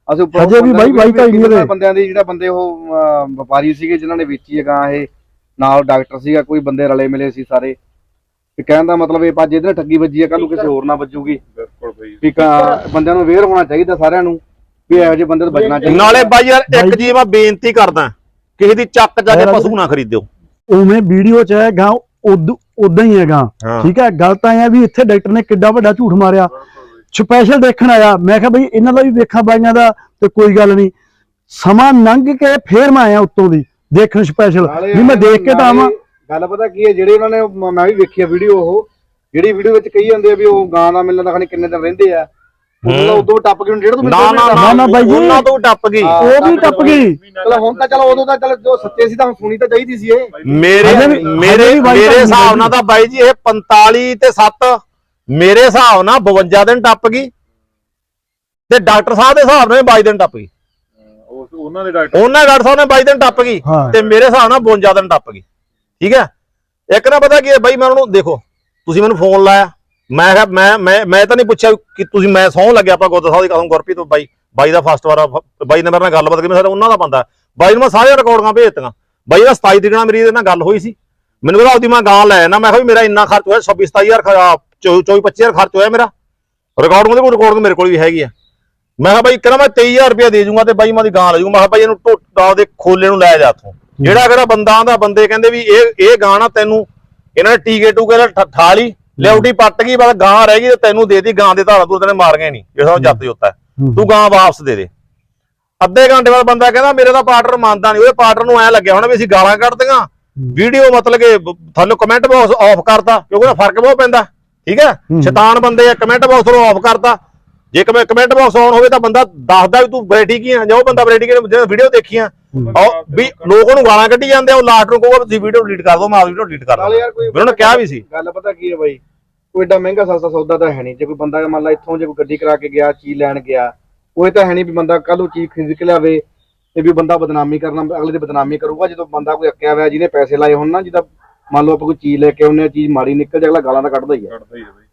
ਅਸੀਂ ਉੱਪਰ ਹਜੇ ਵੀ ਬਾਈ- ਬਾਈ ਢਾਈ ਨਹੀਂ ਇਹਦੇ। ਬੰਦਿਆਂ ਦੀ ਜਿਹੜਾ ਬੰਦੇ ਉਹ ਵਪਾਰੀ ਸੀਗੇ ਜਿਨ੍ਹਾਂ ਨੇ ਵੇਚੀ ਹੈ ਗਾਂ ਇਹ ਨਾਲ ਡਾਕਟਰ ਸੀਗਾ ਕੋਈ ਬੰਦੇ ਰਲੇ ਮਿਲੇ ਸੀ ਸਾਰੇ। ਤੇ ਕਹਿਣ ਦਾ ਮਤਲਬ ਇਹ ਅੱਜ ਇਹਦੇ ਠੱਗੀ ਵੱਜੀ ਹੈ ਕੱਲ ਨੂੰ ਕਿਸੇ ਹੋਰ ਨਾਲ ਵੱਜੂਗੀ। ਬਿਲਕੁਲ ਬਈ। ਵੀ ਬੰਦਿਆਂ ਨੂੰ ਅਵੇਅਰ ਹੋਣਾ ਚਾਹੀਦਾ ਸਾਰਿਆਂ ਨੂੰ ਵੀ ਇਹੋ ਜਿਹੇ ਬੰਦੇ ਤੋਂ ਬਚਣਾ ਚਾਹੀਦਾ। ਨਾਲੇ ਬਾਈ ਯਾਰ ਇੱਕ ਜੀ ਮੈਂ ਬੇਨਤੀ ਕਰਦਾ ਕਿਸੇ ਦੀ ਚੱਕ ਜਾ ਕੇ ਪਸ਼ੂ ਨਾ ਖਰੀਦਿਓ। ਉਵੇਂ ਵੀਡੀਓ 'ਚ ਹੈ ਗਾਂ ਉਦਾਂ ਹੀ ਹੈ ਗਾਂ ਹਾਂ। ਠੀਕ ਹੈ? ਗੱਲ ਤਾਂ ਇਹ ਆ ਵੀ ਇੱਥੇ ਡਾਕਟਰ ਨੇ ਕਿੱਡਾ ਵੱਡਾ ਝੂਠ ਮਾਰਿਆ। ਸਪੈਸ਼ਲ ਦੇਖਣ ਆਇਆ ਮੈਂ ਕਿਹਾ ਬਈ ਇਹਨਾਂ ਦਾ ਵੀ ਵੇਖਾਂ ਬਾਈਆਂ ਦਾ ਤੇ ਕੋਈ ਗੱਲ ਨਹੀਂ। ਸਮਾਂ ਲੰਘ ਕੇ ਫੇਰ ਮੈਂ ਆਇਆ ਉੱਤੋਂ ਦੀ ਦੇਖਣ ਸਪੈਸ਼ਲ। ਵੀ ਮੈਂ ਦੇਖ ਕੇ ਤਾਂ ਆਵਾਂ। ਗੱਲ ਪਤਾ ਕੀ ਹੈ ਜਿਹੜੇ ਉਹਨਾਂ ਨੇ ਮ- ਮੈਂ ਵੀ ਵੇਖੀ ਆ ਵੀਡੀਓ ਉਹ ਜਿਹੜੀ ਵੀਡੀਓ ਵਿੱਚ ਕਹੀ ਜਾਂਦੇ ਆ ਵੀ ਉਹ ਗਾਂ ਦਾ ਮਿਲਣ ਦਾ ਖਾਣੀ ਕਿੰਨੇ ਦਿਨ ਰਹਿੰਦੇ ਆ। ਉਹਨਾਂ ਦਾ ਉਦੋਂ ਟੱਪ ਕੇ ਹੁਣ ਜਿਹੜਾ ਤੋਂ ਨਾ ਨਾ ਨਾ, ਨਾ ਬਾਈ ਜੀ। ਉਹਨਾਂ ਤੋਂ ਟੱਪ ਗਈ। ਉਹ ਵੀ ਟੱਪ ਗਈ। ਚਲੋ ਹੁਣ ਤਾਂ ਚਲੋ ਉਦੋਂ ਤਾਂ ਚਲ ਜੋ ਸੱਚੇ ਸੀ ਤਾਂ ਹੁਣ ਸੁਣੀ ਤਾਂ ਚਾਹੀਦੀ ਸੀ ਇਹ। ਮੇਰੇ ਹਜੇ ਵੀ- ਮੇਰੇ ਵੀ ਬਾਈ ਮੇਰੇ ਹਿਸਾਬ ਨਾਲ ਤਾਂ ਬਾਈ ਜੀ ਇਹ 45 ਤੇ 7 ਮੇਰੇ ਹਿਸਾਬ ਨਾਲ 52 ਦਿਨ ਟੱਪ ਗਈ। ਤੇ ਡਾਕਟਰ ਸਾਹਿਬ ਦੇ ਹਿਸਾਬ ਨਾਲ 22 ਦਿਨ ਟੱਪ ਗਈ। ਉਹ ਉਹਨਾਂ ਦੇ ਡਾਕਟਰ ਉਹਨਾਂ ਦੇ ਡਾਕਟਰ ਸਾਹਿਬ ਨੇ 22 ਦਿਨ ਟੱਪ ਗਈ। ਹਾਂ। ਤੇ ਮੇਰੇ ਹਿਸਾਬ ਨਾਲ 52 ਦਿਨ ਟੱਪ ਗਈ। ਠੀਕ ਹੈ? ਇੱਕ ਨਾ ਪਤਾ ਕੀ ਹੈ ਬਾਈ, ਮੈਂ ਉਹਨੂੰ ਦੇਖੋ, ਤੁਸੀਂ ਮੈਨੂੰ ਫੋਨ ਲਾਇਆ। ਮੈਂ ਕਿਹਾ, ਮੈਂ ਮੈਂ ਮੈਂ ਤਾਂ ਨਹੀਂ ਪੁੱਛਿਆ ਕਿ ਤੁਸੀਂ ਮੈਂ ਸੌਂ ਲੱਗਿਆ ਆਪਾਂ ਗੋਦਾ ਸਾਹਿਬ ਦੀ ਕਸਮ ਗੁਰਪ੍ਰੀਤ ਬਾਈ ਬਾਈ ਦਾ ਫਸਟ ਵਾਰ ਬਾਈ ਨੇ ਮੇਰੇ ਨਾਲ ਗੱਲਬਾਤ ਕੀਤੀ, ਮੈਂ ਉਹਨਾਂ ਦਾ ਬੰਦਾ ਬਾਈ ਨੂੰ ਮੈਂ ਸਾਰੀਆਂ ਰਿਕਾਰਡਿੰਗਾਂ ਭੇਜਤੀਆਂ। ਬਾਈ ਦਾ 27 ਤਰੀਕ ਨਾਲ ਮੇਰੀ ਇਹਦੇ ਨਾਲ ਗੱਲ ਹੋਈ ਸੀ। ਮੈਨੂੰ ਕਹਿੰਦਾ, ਉਹਦੀ ਮੈਂ ਗਾਂ ਲੈ ਨਾ ਮੈਂ ਕਿਹਾ ਵੀ ਮੇਰਾ ਇੰਨਾ ਖਰਚ ਹੋਇਆ 26 27000 24 25000 ਖਰਚ ਹੋਇਆ ਮੇਰਾ। ਰਿਕਾਰਡਿੰਗ ਦੇ ਕੋਲ ਰਿਕਾਰਡਿੰਗ ਮੇਰੇ ਕੋਲ ਵੀ ਹੈਗੀ ਆ। ਮੈਂ ਕਿਹਾ, ਬਾਈ ਕਹਿੰਦਾ ਮੈਂ 23000 ਰੁਪਇਆ ਦੇ ਜੂੰਗਾ ਤੇ ਬਾਈ ਮੈਂ ਦੀ ਗਾਂ ਲੈ ਜੂੰਗਾ। ਮੈਂ ਕਿਹਾ, ਬਾਈ, ਇਹਨੂੰ ਟੋਟਾ ਦੇ ਖੋਲੇ ਨੂੰ ਲੈ ਜਾ ਤੂੰ ਜਿਹੜਾ ਕਿਹੜਾ ਬੰਦਾ ਆਂਦਾ ਬੰਦੇ ਕਹਿੰਦੇ ਵੀ ਇਹ ਇਹ ਗਾਂ ਨਾ ਤੈਨੂੰ ਇਹਨਾਂ ਨੇ ਟੀਕੇ ਟੂਕੇ ਨਾਲ ਠ- ਲਈ ਲਿਆਉਟੀ ਪੱਟ ਗਈ ਬਸ ਗਾਂ ਰਹਿ ਗਈ ਤੇ ਤੈਨੂੰ ਦੇਤੀ ਗਾਂ ਦੇ ਧਾਰਾ ਤੂੰ ਤੈਨੇ ਮਾਰੀਆਂ ਨਹੀਂ ਜਿਹੜਾ ਉਹ ਜੱਤ ਜੁੱਤਾ। ਤੂੰ ਗਾਂ ਵਾਪਸ ਦੇ ਦੇ। ਅੱਧੇ ਘੰਟੇ ਬਾਅਦ ਬੰਦਾ ਕਹਿੰਦਾ ਮੇਰੇ ਦਾ ਪਾਰਟਨਰ ਮੰਨਦਾ ਨਹੀਂ ਉਹਦੇ ਪਾਰਟਨਰ ਨੂੰ ਐ ਲੱਗਿਆ ਹੋਣਾ ਵੀ ਅਸੀਂ ਗਾਲਾਂ ਕੱਢਦੀਆਂ ਵੀਡੀਓ ਮਤਲਬ ਕਿ ਤੁਹਾਨੂੰ ਕਮੈਂਟ ਬਾਕਸ ਆਫ ਕਰਤਾ ਕਿਉਂਕਿ ਉਹਦਾ ਫ਼ਰਕ ਬਹੁਤ ਪੈਂਦਾ ਠੀਕ ਹੈ। ਸ਼ੈਤਾਨ ਬੰਦੇ ਆ ਕਮੈਂਟ ਬਾਕਸ ਨੂੰ ਆਫ ਕਰਤਾ। ਜੇ ਕਮੈ ਕਮੈਂਟ ਬਾਕਸ ਆਨ ਹੋਵੇ ਤਾਂ ਬੰਦਾ ਦੱਸਦਾ ਵੀ ਤੂੰ ਬਰੇਟੀ ਕੀ ਆ ਜਾਂ ਉਹ ਬੰਦਾ ਬਰੇਟੀ ਕੀ ਵੀਡੀਓ ਦੇਖੀਆਂ। ਉਹ ਵੀ ਲੋਕ ਉਹਨੂੰ ਗਾਲਾਂ ਕੱਢੀ ਜਾਂਦੇ ਆ ਉਹ ਲਾਸਟ ਨੂੰ ਕਹੂਗਾ ਤੁਸੀਂ ਵੀਡੀਓ ਡਿਲੀਟ ਕਰ ਦਿਓ ਮੈਂ ਵੀਡੀਓ ਡਿਲੀਟ ਕਰ ਨਾਲੇ ਯਾਰ ਕੋਈ ਉਹਨੇ ਕਿਹਾ ਵੀ ਸੀ। ਗੱਲ ਪਤਾ ਕੀ ਹੈ ਬਾਈ? ਕੋਈ ਏਡਾ ਮਹਿੰਗਾ ਸਸਤਾ ਸੌਦਾ ਤਾਂ ਹੈ ਨਹੀਂ। ਜੇ ਕੋਈ ਬੰਦਾ ਮੰਨ ਲਾ ਇੱਥੋਂ ਜੇ ਕੋਈ ਗੱਡੀ ਕਰਾ ਕੇ ਗਿਆ ਚੀਜ਼ ਲੈਣ ਗਿਆ ਉਹ ਇਹ ਤਾਂ ਹੈ ਨਹੀਂ ਵੀ ਬੰਦਾ ਕੱਲ ਨੂੰ ਚੀਜ਼ ਖਰੀਦ ਕੇ ਲਿਆਵੇ ਤੇ ਵੀ ਬੰਦਾ ਬਦਨਾਮੀ ਕਰਨਾ ਅਗਲੇ ਦੀ ਬਦਨਾਮੀ ਕਰੂਗਾ। ਜਦੋਂ ਬੰਦਾ ਕੋਈ ਅੱਕਿਆ ਹੋਇਆ ਜਿਹਨੇ ਪੈਸੇ ਲਾਏ ਹੋਣ ਨਾ ਜਿਹਦਾ ਮੰਨ ਲਓ ਆਪਾਂ ਕੋਈ ਚੀਜ਼ ਲੈ ਕੇ ਆਉਂਦੇ ਹਾਂ ਚੀਜ਼ ਮਾੜੀ ਨਿਕਲ ਜਾਏ ਅਗਲਾ ਗਾਲਾਂ ਤਾਂ ਕੱਢਦਾ ਹੀ ਆ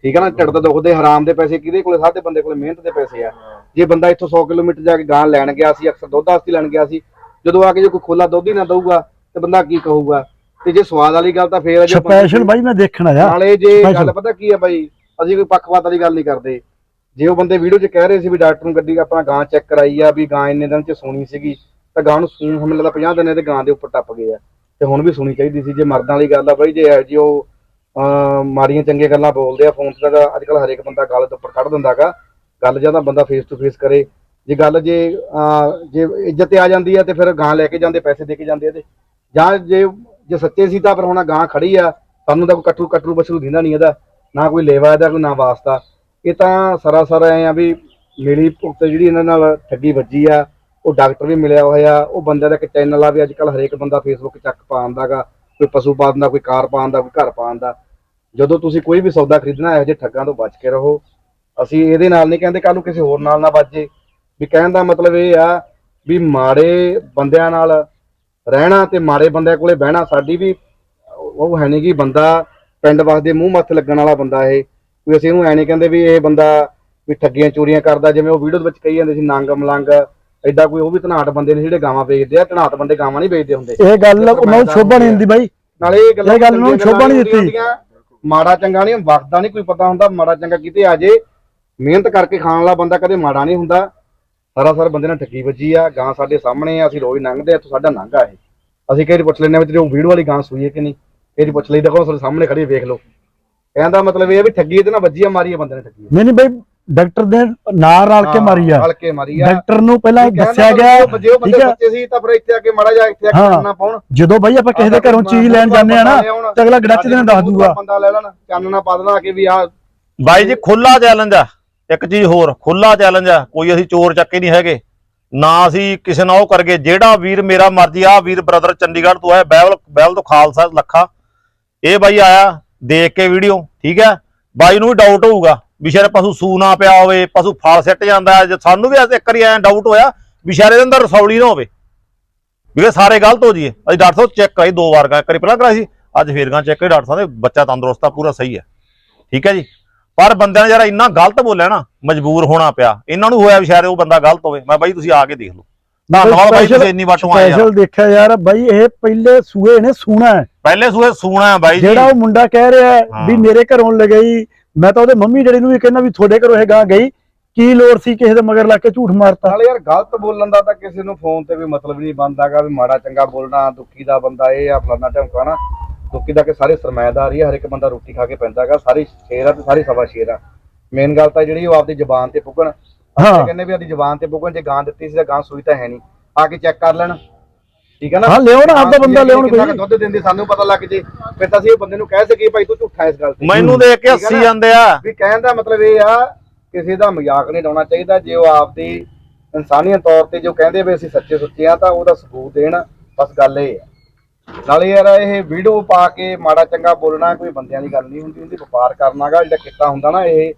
ਠੀਕ ਹੈ ਨਾ? ਤਾਂ ਦੁਖਦੇ ਹਰਾਮ ਦੇ ਪੈਸੇ ਕਿਹਦੇ ਕੋਲੇ? ਸਾਡੇ ਬੰਦੇ ਕੋਲੇ ਮਿਹਨਤ ਦੇ ਪੈਸੇ ਆ। ਜੇ ਬੰਦਾ ਇੱਥੋਂ 100 ਕਿਲੋਮੀਟਰ ਜਾ ਕੇ ਗਾਂ ਲੈਣ ਗਿਆ ਸੀ ਅਕਸਰ ਦੁੱਧ ਵਾਸਤੇ ਲੈਣ ਗਿਆ ਸੀ ਜਦੋਂ ਆ ਕੇ ਜੇ ਕੋਈ ਖੋਲਾ ਦੁੱਧ ਹੀ ਨਾ ਦਊਗਾ ਤੇ ਬੰਦਾ ਕੀ ਕਹੂਗਾ? ਤੇ ਜੇ ਸਵਾਦ ਵਾਲੀ ਗੱਲ ਤਾਂ ਫੇਰ ਜੇ ਸਪੈਸ਼ਲ ਬਾਈ ਮੈਂ ਦੇਖਣਾ ਯਾਰ ਨਾਲੇ ਜੇ. ਗੱਲ ਪਤਾ ਕੀ ਆ ਬਾਈ? ਅਸੀਂ ਕੋਈ ਪੱਖਪਾਤ ਵਾਲੀ ਗੱਲ ਨਹੀਂ ਕਰਦੇ। ਜੇ ਉਹ ਬੰਦੇ ਵੀਡੀਓ 'ਚ ਕਹਿ ਰਹੇ ਸੀ ਵੀ ਡਾਕਟਰ ਨੂੰ ਗੱਡੀ ਆਪਣਾ ਗਾਂ ਚੈੱਕ ਕਰਾਈ ਆ ਵੀ ਗਾਂ ਇੰਨੇ ਦਿਨ 'ਚ ਸੂਣੀ ਸੀਗੀ ਤਾਂ ਗਾਂ ਨੂੰ ਸੂਣ ਹਮਲੇ ਦਾ 50 ਦਿਨ ਇਹਦੇ ਗਾਂ ਦੇ ਉੱਪਰ ਟੱਪ ਗਏ ਆ। ਤੇ ਹੁਣ ਵੀ ਸੁਣੀ ਚਾਹੀਦੀ ਸੀ। ਜੇ ਮਰਦਾਂ ਵਾਲੀ ਗੱਲ ਆ ਬਾਈ ਜੇ ਇਹ ਜੀ ਉਹ ਅਹ, ਮਾੜੀਆਂ ਚੰਗੀਆਂ ਗੱਲਾਂ ਬੋਲਦੇ ਆ ਫੋਨ ਤੇ ਤਾਂ ਅੱਜ ਕੱਲ ਹਰੇਕ ਬੰਦਾ ਗੱਲ ਦੇ ਉੱਪਰ ਕੱਢ ਦਿੰਦਾਗਾ ਗੱਲ ਜਾਂ ਤਾਂ ਬੰਦਾ ਫੇਸ ਟੂ ਫੇਸ ਕਰੇ। ਜੇ ਗੱਲ ਜੇ ਅਹ, ਜੇ ਇੱਜ਼ਤ ਤੇ ਆ ਜਾਂਦੀ ਆ ਤੇ ਫਿਰ ਗਾਂ ਲੈ ਕੇ ਜਾਂਦੇ ਪੈਸੇ ਦੇ ਕੇ ਜਾਂਦੇ ਇਹਦੇ ਜਾਂ ਜੇ ਜੇ ਸੱਚੇ ਸੀ ਤਾਂ ਫਿਰ ਹੁਣ ਆਹ ਗਾਂ ਖੜੀ ਆ ਸਾਨੂੰ ਤਾਂ ਕੋਈ ਕਟਰੂ ਕਟਰੂ ਬਛਰੂ ਦਿੰਦਾ ਨਹੀਂ ਇਹਦਾ ਨਾ ਕੋਈ ਲੇਵਾ ਇਹਦਾ ਕੋਈ ਨਾ ਵਾਸਤਾ। ਇਹ ਤਾਂ ਸਾਰਾ ਐ ਆ ਵੀ ਮੇਰੀ ਭੁਗਤ ਜਿਹੜੀ ਇਹਨਾਂ ਨਾਲ ਠੱਗੀ ਵੱਜੀ ਆ ਉਹ ਡਾਕਟਰ ਵੀ ਮਿਲਿਆ ਹੋਇਆ ਉਹ ਬੰਦੇ ਦਾ ਇੱਕ ਚੈਨਲ ਆ ਵੀ ਅੱਜ ਕੱਲ ਹਰੇਕ ਬੰਦਾ ਫੇਸਬੁੱਕ ਚੱਕ ਪਾਉਂਦਾਗਾ ਕੋਈ ਪਸ਼ੂ ਪਾਲਣ ਦਾ ਕੋਈ ਕਾਰ ਪਾਉਣ ਦਾ ਕੋਈ ਘਰ ਪਾਉਣ ਦਾ। ਜਦੋਂ ਤੁਸੀਂ ਕੋਈ ਵੀ ਸੌਦਾ ਖਰੀਦਣਾ ਇਹੋ ਜਿਹੇ ਠੱਗਾਂ ਤੋਂ ਬਚ ਕੇ ਰਹੋ। ਅਸੀਂ ਇਹਦੇ ਨਾਲ ਨਹੀਂ ਕਹਿੰਦੇ ਕੱਲ ਨੂੰ ਕਿਸੇ ਹੋਰ ਨਾਲ ਨਾ ਵੱਜੇ। ਵੀ ਕਹਿਣ ਦਾ ਮਤਲਬ ਇਹ ਆ ਵੀ ਮਾੜੇ ਬੰਦਿਆਂ ਨਾਲ ਰਹਿਣਾ ਤੇ ਮਾੜੇ ਬੰਦਿਆਂ ਕੋਲੇ ਬਹਿਣਾ ਸਾਡੀ ਵੀ ਉਹ ਹੈ ਨਹੀਂ ਕਿ ਬੰਦਾ ਪਿੰਡ ਵਸਦੇ ਮੂੰਹ ਮੱਥ ਲੱਗਣ ਵਾਲਾ ਬੰਦਾ ਇਹ। ਕੋਈ ਅਸੀਂ ਇਹਨੂੰ ਐ ਨਹੀਂ ਕਹਿੰਦੇ ਵੀ ਇਹ ਬੰਦਾ ਵੀ ਠੱਗੀਆਂ ਚੋਰੀਆਂ ਕਰਦਾ ਜਿਵੇਂ ਉਹ ਵੀਡੀਓ ਦੇ ਵਿੱਚ ਕਹੀ ਜਾਂਦੇ ਸੀ ਨੰਗ ਮਲੰਗ ਐਡਾ ਕੋਈ ਉਹ ਵੀ ਧਨਾਟ ਬੰਦੇ ਨੇ ਜਿਹੜੇ ਗਾਵਾਂ ਵੇਚਦੇ ਆ ਧਨਾਟ ਬੰਦੇ ਗਾਵਾਂ ਨਹੀਂ ਵੇਚਦੇ ਹੁੰਦੇ। ਇਹ ਗੱਲ ਉਹਨਾਂ ਨੂੰ ਸ਼ੋਭਾ ਨਹੀਂ ਦਿੰਦੀ ਬਾਈ। ਨਾਲੇ ਇਹ ਗੱਲਾਂ ਇਹ ਗੱਲ ਨੂੰ ਸ਼ੋਭਾ ਨਹੀਂ ਦਿੱਤੀ। ਮਾੜਾ ਚੰਗਾ ਨਹੀਂ ਵਕਤ ਨਹੀਂ ਕੋਈ ਪਤਾ ਹੁੰਦਾ ਮਾੜਾ ਚੰਗਾ ਕਿਤੇ ਆ ਜੇ। ਮਿਹਨਤ ਕਰਕੇ ਖਾਣ ਵਾਲਾ ਬੰਦਾ ਕਦੇ ਮਾੜਾ ਨਹੀਂ ਹੁੰਦਾ। ਸਰਾਸਰ ਬੰਦੇ ਨਾਲ ਠੱਗੀ ਵੱਜੀ ਆ ਗਾਂ ਸਾਡੇ ਸਾਹਮਣੇ ਆ ਅਸੀਂ ਰੋਜ਼ ਲੰਘਦੇ ਆ ਇੱਥੋਂ ਸਾਡਾ ਲੰਘਾ ਇਹ। ਅਸੀਂ ਕਈ ਪੁੱਛ ਲੈਂਦੇ ਆ ਵੀ ਤੇਰੀ ਉਹ ਵੀਡੀਓ ਵਾਲੀ ਗਾਂ ਸੂਈ ਹੈ ਕਿ ਨਹੀਂ? ਵਾਰੀ ਪੁੱਛ ਲਈ? ਦੇਖੋ ਸਾਡੇ ਸਾਹਮਣੇ ਖੜੀ ਵੇਖ ਲਓ। ਕਹਿੰਦਾ ਮਤਲਬ ਇਹ ਆ ਵੀ ਠੱਗੀ ਇਹਦੇ ਨਾਲ ਵੱਜੀ ਆ ਮਾਰੀ ਆ ਬੰਦੇ ਨੇ ਠੱਗੀ। ਨਹੀਂ ਨਹੀਂ ਬਾਈ ਡਾਕਟਰ ਦੇ ਨਾਲ ਰਲ ਕੇ ਮਾਰੀ ਆ। ਰਲ ਕੇ ਮਾਰੀ ਆ। ਡਾਕਟਰ ਨੂੰ ਪਹਿਲਾਂ ਦੱਸਿਆ ਗਿਆ ਜੇ ਉਹ ਬੰਦੇ ਸੀ ਤਾਂ ਫਿਰ ਇੱਥੇ ਆ ਕੇ ਮਾੜਾ ਜਾ ਇੱਥੇ ਆ ਕੇ। ਕਰਨਾ ਪਾਉਣ। ਜਦੋਂ ਬਾਈ ਆਪਾਂ ਕਿਸੇ ਦੇ ਘਰੋਂ ਚੀਜ਼ ਲੈਣ ਜਾਂਦੇ ਆ ਨਾ ਤੇ ਅਗਲਾ ਗੜਚ ਦੇ ਦੱਸ ਦੂਗਾ। ਬੰਦਾ ਲੈ ਲੈਣਾ ਚਾਨਣਾ ਪਾ ਦੇਣਾ ਕਿ ਵੀ ਆ ਬਾਈ ਜੀ ਖੁੱਲਾ ਚੈਲੰਜ ਆ। ਇੱਕ ਚੀਜ਼ ਹੋਰ ਖੁੱਲਾ ਚੈਲੰਜ ਆ, ਕੋਈ ਅਸੀਂ ਚੋਰ ਚੱਕੇ ਨਹੀਂ ਹੈਗੇ। ਨਾ ਅਸੀਂ ਕਿਸੇ ਨਾਲ ਉਹ ਕਰਗੇ, ਜਿਹੜਾ ਵੀਰ ਮੇਰਾ ਮਰਜ਼ੀ ਆ ਵੀਰ ਬ੍ਰਦਰ ਚੰਡੀਗੜ੍ਹ ਤੋਂ ਆਇਆ ਬੈਲ ਬੈਲ ਤੋਂ ਖਾਲਸਾ ਲੱਖਾ। ਇਹ ਬਾਈ ਆਇਆ, ਦੇਖ ਕੇ ਵੀਡੀਓ, ਠੀਕ ਹੈ? ਬਾਈ ਨੂੰ ਵੀ ਡਾਊਟ ਹੋਊਗਾ, ਵੀ ਸ਼ਾਇਦ ਪਸ਼ੂ ਸੂ ਨਾ ਪਿਆ ਹੋਵੇ, ਪਸ਼ੂ ਫਲ ਸਿੱਟ ਜਾਂਦਾ ਜੇ ਸਾਨੂੰ ਵੀ ਇੱਕ ਵਾਰੀ ਐਂ ਡਾਊਟ ਹੋਇਆ, ਵੀ ਸ਼ਾਇਦ ਇਹਦੇ ਅੰਦਰ ਰਸੌਲੀ ਨਾ ਹੋਵੇ। ਵੀ ਇਹ ਸਾਰੇ ਗਲਤ ਹੋ ਜੀਏ ਅਸੀਂ ਡਾਕਟਰ ਸਾਹਿਬ ਚੈੱਕ ਕਰਾਈ, ਦੋ ਵਾਰ ਗਾ ਇੱਕ ਵਾਰੀ ਪਹਿਲਾਂ ਕਰਾਈ ਸੀ, ਅੱਜ ਫੇਰ ਗਾ ਚੈੱਕ ਕਰੀ ਡਾਕਟਰ ਸਾਹਿਬ ਦੇ ਬੱਚਾ ਤੰਦਰੁਸਤ ਆ, ਪੂਰਾ ਸਹੀ ਹੈ। ਠੀਕ ਹੈ ਜੀ? ਪਰ ਬੰਦਿਆਂ ਨੇ ਯਾਰ ਇੰਨਾ ਗਲਤ ਬੋਲਿਆ ਨਾ ਮਜਬੂਰ ਹੋਣਾ ਪਿਆ। ਇਹਨਾਂ ਨੂੰ ਹੋਇਆ ਵੀ ਸ਼ਾਇਦ ਉਹ ਬੰਦਾ ਗਲਤ ਹੋਵੇ। ਮੈਂ ਬਾਈ ਤੁਸੀਂ ਆ ਕੇ ਦੇਖ ਲਓ। ਧੰਨਵਾਦ ਬਾਈ ਤੁਸੀਂ ਇੰਨੀ ਵਾਟੋਂ ਆਏ ਯਾਰ ਸਪੈਸ਼ਲ ਦੇਖਿਆ ਯਾਰ ਬਾਈ ਇਹ ਪਹਿਲੇ ਸੂਏ ਨੇ ਸੂਣਾ ਹੈ। ਪਹਿਲੇ ਸੂਏ ਸੂਣਾ ਹੈ ਬਾਈ ਜੀ। ਜਿਹੜਾ ਉਹ ਮੁੰਡਾ ਕਹਿ ਰਿਹਾ ਹੈ ਵੀ। ਮੇਰੇ ਘਰੋਂ ਲਗਈ ਮੈਂ ਤਾਂ ਉਹਦੇ ਮੰਮੀ ਡੈਡੀ ਨੂੰ ਵੀ ਕਹਿੰਦਾ ਵੀ ਤੁਹਾਡੇ ਘਰੋਂ ਇਹ ਗਾਂ ਗਈ। ਕੀ ਲੋੜ ਸੀ ਕਿਸੇ ਦੇ ਮਗਰ ਲੱਗ ਕੇ ਝੂਠ ਮਾਰਤਾ? ਨਾਲੇ ਯਾਰ ਗਲਤ ਬੋਲਣ ਦਾ ਤਾਂ ਕਿਸੇ ਨੂੰ ਫੋਨ ਤੇ ਵੀ ਮਤਲਬ ਨਹੀਂ ਬਣਦਾਗਾ ਵੀ ਮਾੜਾ ਚੰਗਾ ਬੋਲਣਾ ਦੁੱਖੀ ਦਾ ਬੰਦਾ ਇਹ ਆ ਫਲਾਣਾ ਢਮਕਾ ਨਾ ਦੁੱਖੀ ਦਾ ਕਿ ਸਾਰੇ ਸਰਮਾਇਦਾਰ ਹੀ ਆ ਹਰ ਇੱਕ ਬੰਦਾ ਰੋਟੀ ਖਾ ਕੇ ਪੈਂਦਾਗਾ ਸਾਰੇ ਸ਼ੇਰ ਆ ਤੇ ਸਾਰੇ ਸਵਾ ਸ਼ੇਰ ਆ। ਮੇਨ ਗੱਲ ਤਾਂ ਜਿਹੜੀ ਉਹ ਆਪਦੀ ਜ਼ੁਬਾਨ ਤੇ ਪੁੱਗਣ। ਹਾਂ। ਅਸੀਂ ਕਹਿੰਦੇ ਵੀ ਆਪਦੀ ਜ਼ੁਬਾਨ ਤੇ ਪੁੱਗਣ ਜੇ ਗਾਂ ਦਿੱਤੀ ਸੀ ਤਾਂ ਗਾਂ ਸੂਈ ਤਾਂ ਹੈ ਨਹੀਂ। ਆ ਕੇ ਚੈੱਕ ਕਰ ਲੈਣ। ਠੀਕ ਹੈ ਨਾ? ਹਾਂ ਲਿਓ ਨਾ ਆਪਦਾ ਬੰਦਾ ਲਿਆਉਣ ਕਿੰਨਾ ਕੋਈ। ਕੁ ਦੁੱਧ ਦਿੰਦੀ ਸਾਨੂੰ ਪਤਾ ਲੱਗ ਜੇ। ਫਿਰ ਤਾਂ ਅਸੀਂ ਇਹ ਬੰਦੇ ਨੂੰ ਕਹਿ ਸਕੀਏ ਭਾਈ ਤੂੰ ਝੂਠਾ ਇਸ ਗੱਲ ਤੇ। ਮੈਨੂੰ ਦੇਖ ਕੇ ਠੀਕ ਹੱਸੀ ਨਾ? ਜਾਂਦੇ ਆ। ਵੀ ਕਹਿਣ ਦਾ ਮਤਲਬ ਇਹ ਆ ਕਿਸੇ ਦਾ ਮਜ਼ਾਕ ਨਹੀਂ ਡਾਉਣਾ ਚਾਹੀਦਾ। ਜੇ ਉਹ ਆਪਦੀ ਇਨਸਾਨੀਅਤ ਤੌਰ ਤੇ ਜੋ ਕਹਿੰਦੇ ਵੀ ਅਸੀਂ ਸੱਚੇ ਸੁੱਚੇ ਆ ਤਾਂ ਉਹਦਾ ਸਬੂਤ ਦੇਣ। ਬਸ ਗੱਲ ਇਹ ਹੈ ਨਾਲੇ ਯਾਰ ਇਹ ਵੀਡੀਓ ਪਾ ਕੇ ਮਾੜਾ ਚੰਗਾ ਬੋਲਣਾ ਕੋਈ ਬੰਦਿਆਂ ਦੀ ਗੱਲ ਨਹੀਂ ਹੁੰਦੀ ਹੁੰਦੀ ਵਪਾਰ ਕਰਨਾਗਾ ਜਿਹੜਾ ਕਿੱਤਾ ਹੁੰਦਾ ਨਾ ਇਹ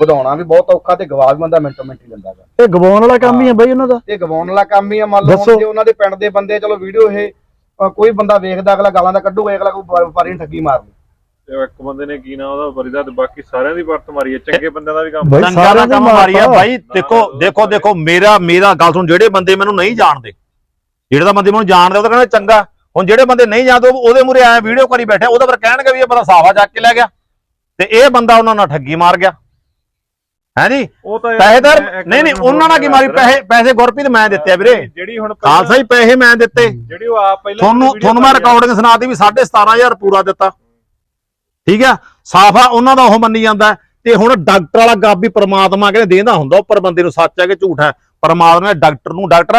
ਵਧਾਉਣਾ ਵੀ ਬਹੁਤ ਔਖਾ ਤੇ ਗਵਾ ਵੀ ਬੰਦਾ ਮਿੰਟੋ ਮਿੰਟ ਹੀ ਲੈਂਦਾਗਾ ਇਹ ਗਵਾਉਣ ਵਾਲਾ ਕੰਮ ਹੀ ਹੈ। ਬਾਈ ਉਹਨਾਂ ਦਾ? ਇਹ ਗਵਾਉਣ ਵਾਲਾ ਕੰਮ ਹੀ ਆ ਮੰਨ ਲਓ। ਹੁਣ ਜੇ ਉਹਨਾਂ ਦੇ ਪਿੰਡ ਦੇ ਬੰਦੇ ਚਲੋ ਵੀਡੀਓ ਇਹ ਅ, ਕੋਈ ਬੰਦਾ ਵੇਖਦਾ ਅਗਲਾ ਗਾਲਾਂ ਦਾ ਕੱਢੂਗਾ ਅਗਲਾ ਕੋਈ ਵਪਾਰੀ ਨੂੰ ਠੱਗੀ ਮਾਰਨੀ ਤੇ ਇੱਕ ਬੰਦੇ ਨੇ ਕੀ ਨਾ ਉਹਦਾ ਵਰਦਾ ਤੇ ਬਾਕੀ ਸਾਰਿਆਂ ਦੀ ਵਰਤ ਮਾਰੀ ਹੈ ਚੰਗੇ ਬੰਦਿਆਂ ਦਾ ਵੀ ਕੰਮ ਬਾਈ ਚੰਗਾ ਦਾ ਸਾਰਿਆਂ ਦੀ ਕੰਮ ਮਾਰੀ ਆ ਮਾਰਤਾ। ਬਾਈ ਦੇਖੋ ਦੇਖੋ ਦੇਖੋ ਮੇਰਾ ਮੇਰਾ ਗੱਲ ਸੁਣ ਜਿਹੜੇ ਬੰਦੇ ਮੈਨੂੰ ਨਹੀਂ ਜਾਣਦੇ ਜਿਹੜੇ ਤਾਂ ਬੰਦੇ ਮੈਨੂੰ ਜਾਣਦੇ ਉਹ ਤਾਂ ਕਹਿੰਦੇ ਚੰਗਾ। ਹੁਣ ਜਿਹੜੇ ਬੰਦੇ ਨਹੀਂ ਉਹ- ਉਹਦੇ ਮੂਰੇ ਆਇਆ ਵੀਡੀਓ ਕਰੀ ਬੈਠੇ ਉਹਦਾ ਫਿਰ ਕਹਿਣਗੇ ਵੀ ਇਹ ਬੰਦਾ ਸਾਵਾ ਚੱਕ ਕੇ ਲੈ ਗਿਆ। ਤੇ ਇਹ ਬੰਦਾ ਉਹਨਾਂ ਨਾਲ ਠੱਗੀ ਮਾਰ ਗਿਆ। ਹੈ ਜੀ? ਉਹ ਪੈਸੇਦਾਰ ਨਹੀਂ ਨਹੀਂ ਉਹਨਾਂ ਨਾਲ ਕੀ ਮਾਰੀ? ਪੈਸੇ ਪੈਸੇ ਗੁਰਪ੍ਰੀਤ ਮੈਂ ਦਿੱਤੇ ਆ ਵੀਰੇ। ਜਿਹੜੀ ਹੁਣ ਖਾਲਸਾ ਹੀ ਪੈਸੇ ਮੈਂ ਦਿੱਤੇ। ਜਿਹੜੀ ਉਹ ਆਪ ਪਹਿਲਾਂ ਤੁਹਾਨੂੰ ਤੁਹਾਨੂੰ ਮੈਂ। ਰਿਕਾਰਡਿੰਗ ਸੁਣਾਤੀ ਵੀ 17500 ਪੂਰਾ ਦਿੱਤਾ। ਠੀਕ ਆ? ਸਾਫਾ ਉਹਨਾਂ ਦਾ ਉਹ ਮੰਨੀ ਜਾਂਦਾ ਹੈ। ਤੇ ਹੁਣ ਡਾਕਟਰ ਵਾਲਾ ਗੱਪ ਵੀ ਪ੍ਰਮਾਤਮਾ ਕਹਿੰਦੇ ਦੇਂਦਾ ਹੁੰਦਾ ਉੱਪਰ ਬੰਦੇ ਨੂੰ ਸੱਚ ਹੈ ਕਿ ਝੂਠ ਹੈ। ਪ੍ਰਮਾਤਮਾ ਨੇ ਡਾਕਟਰ ਨੂੰ ਡਾਕਟਰ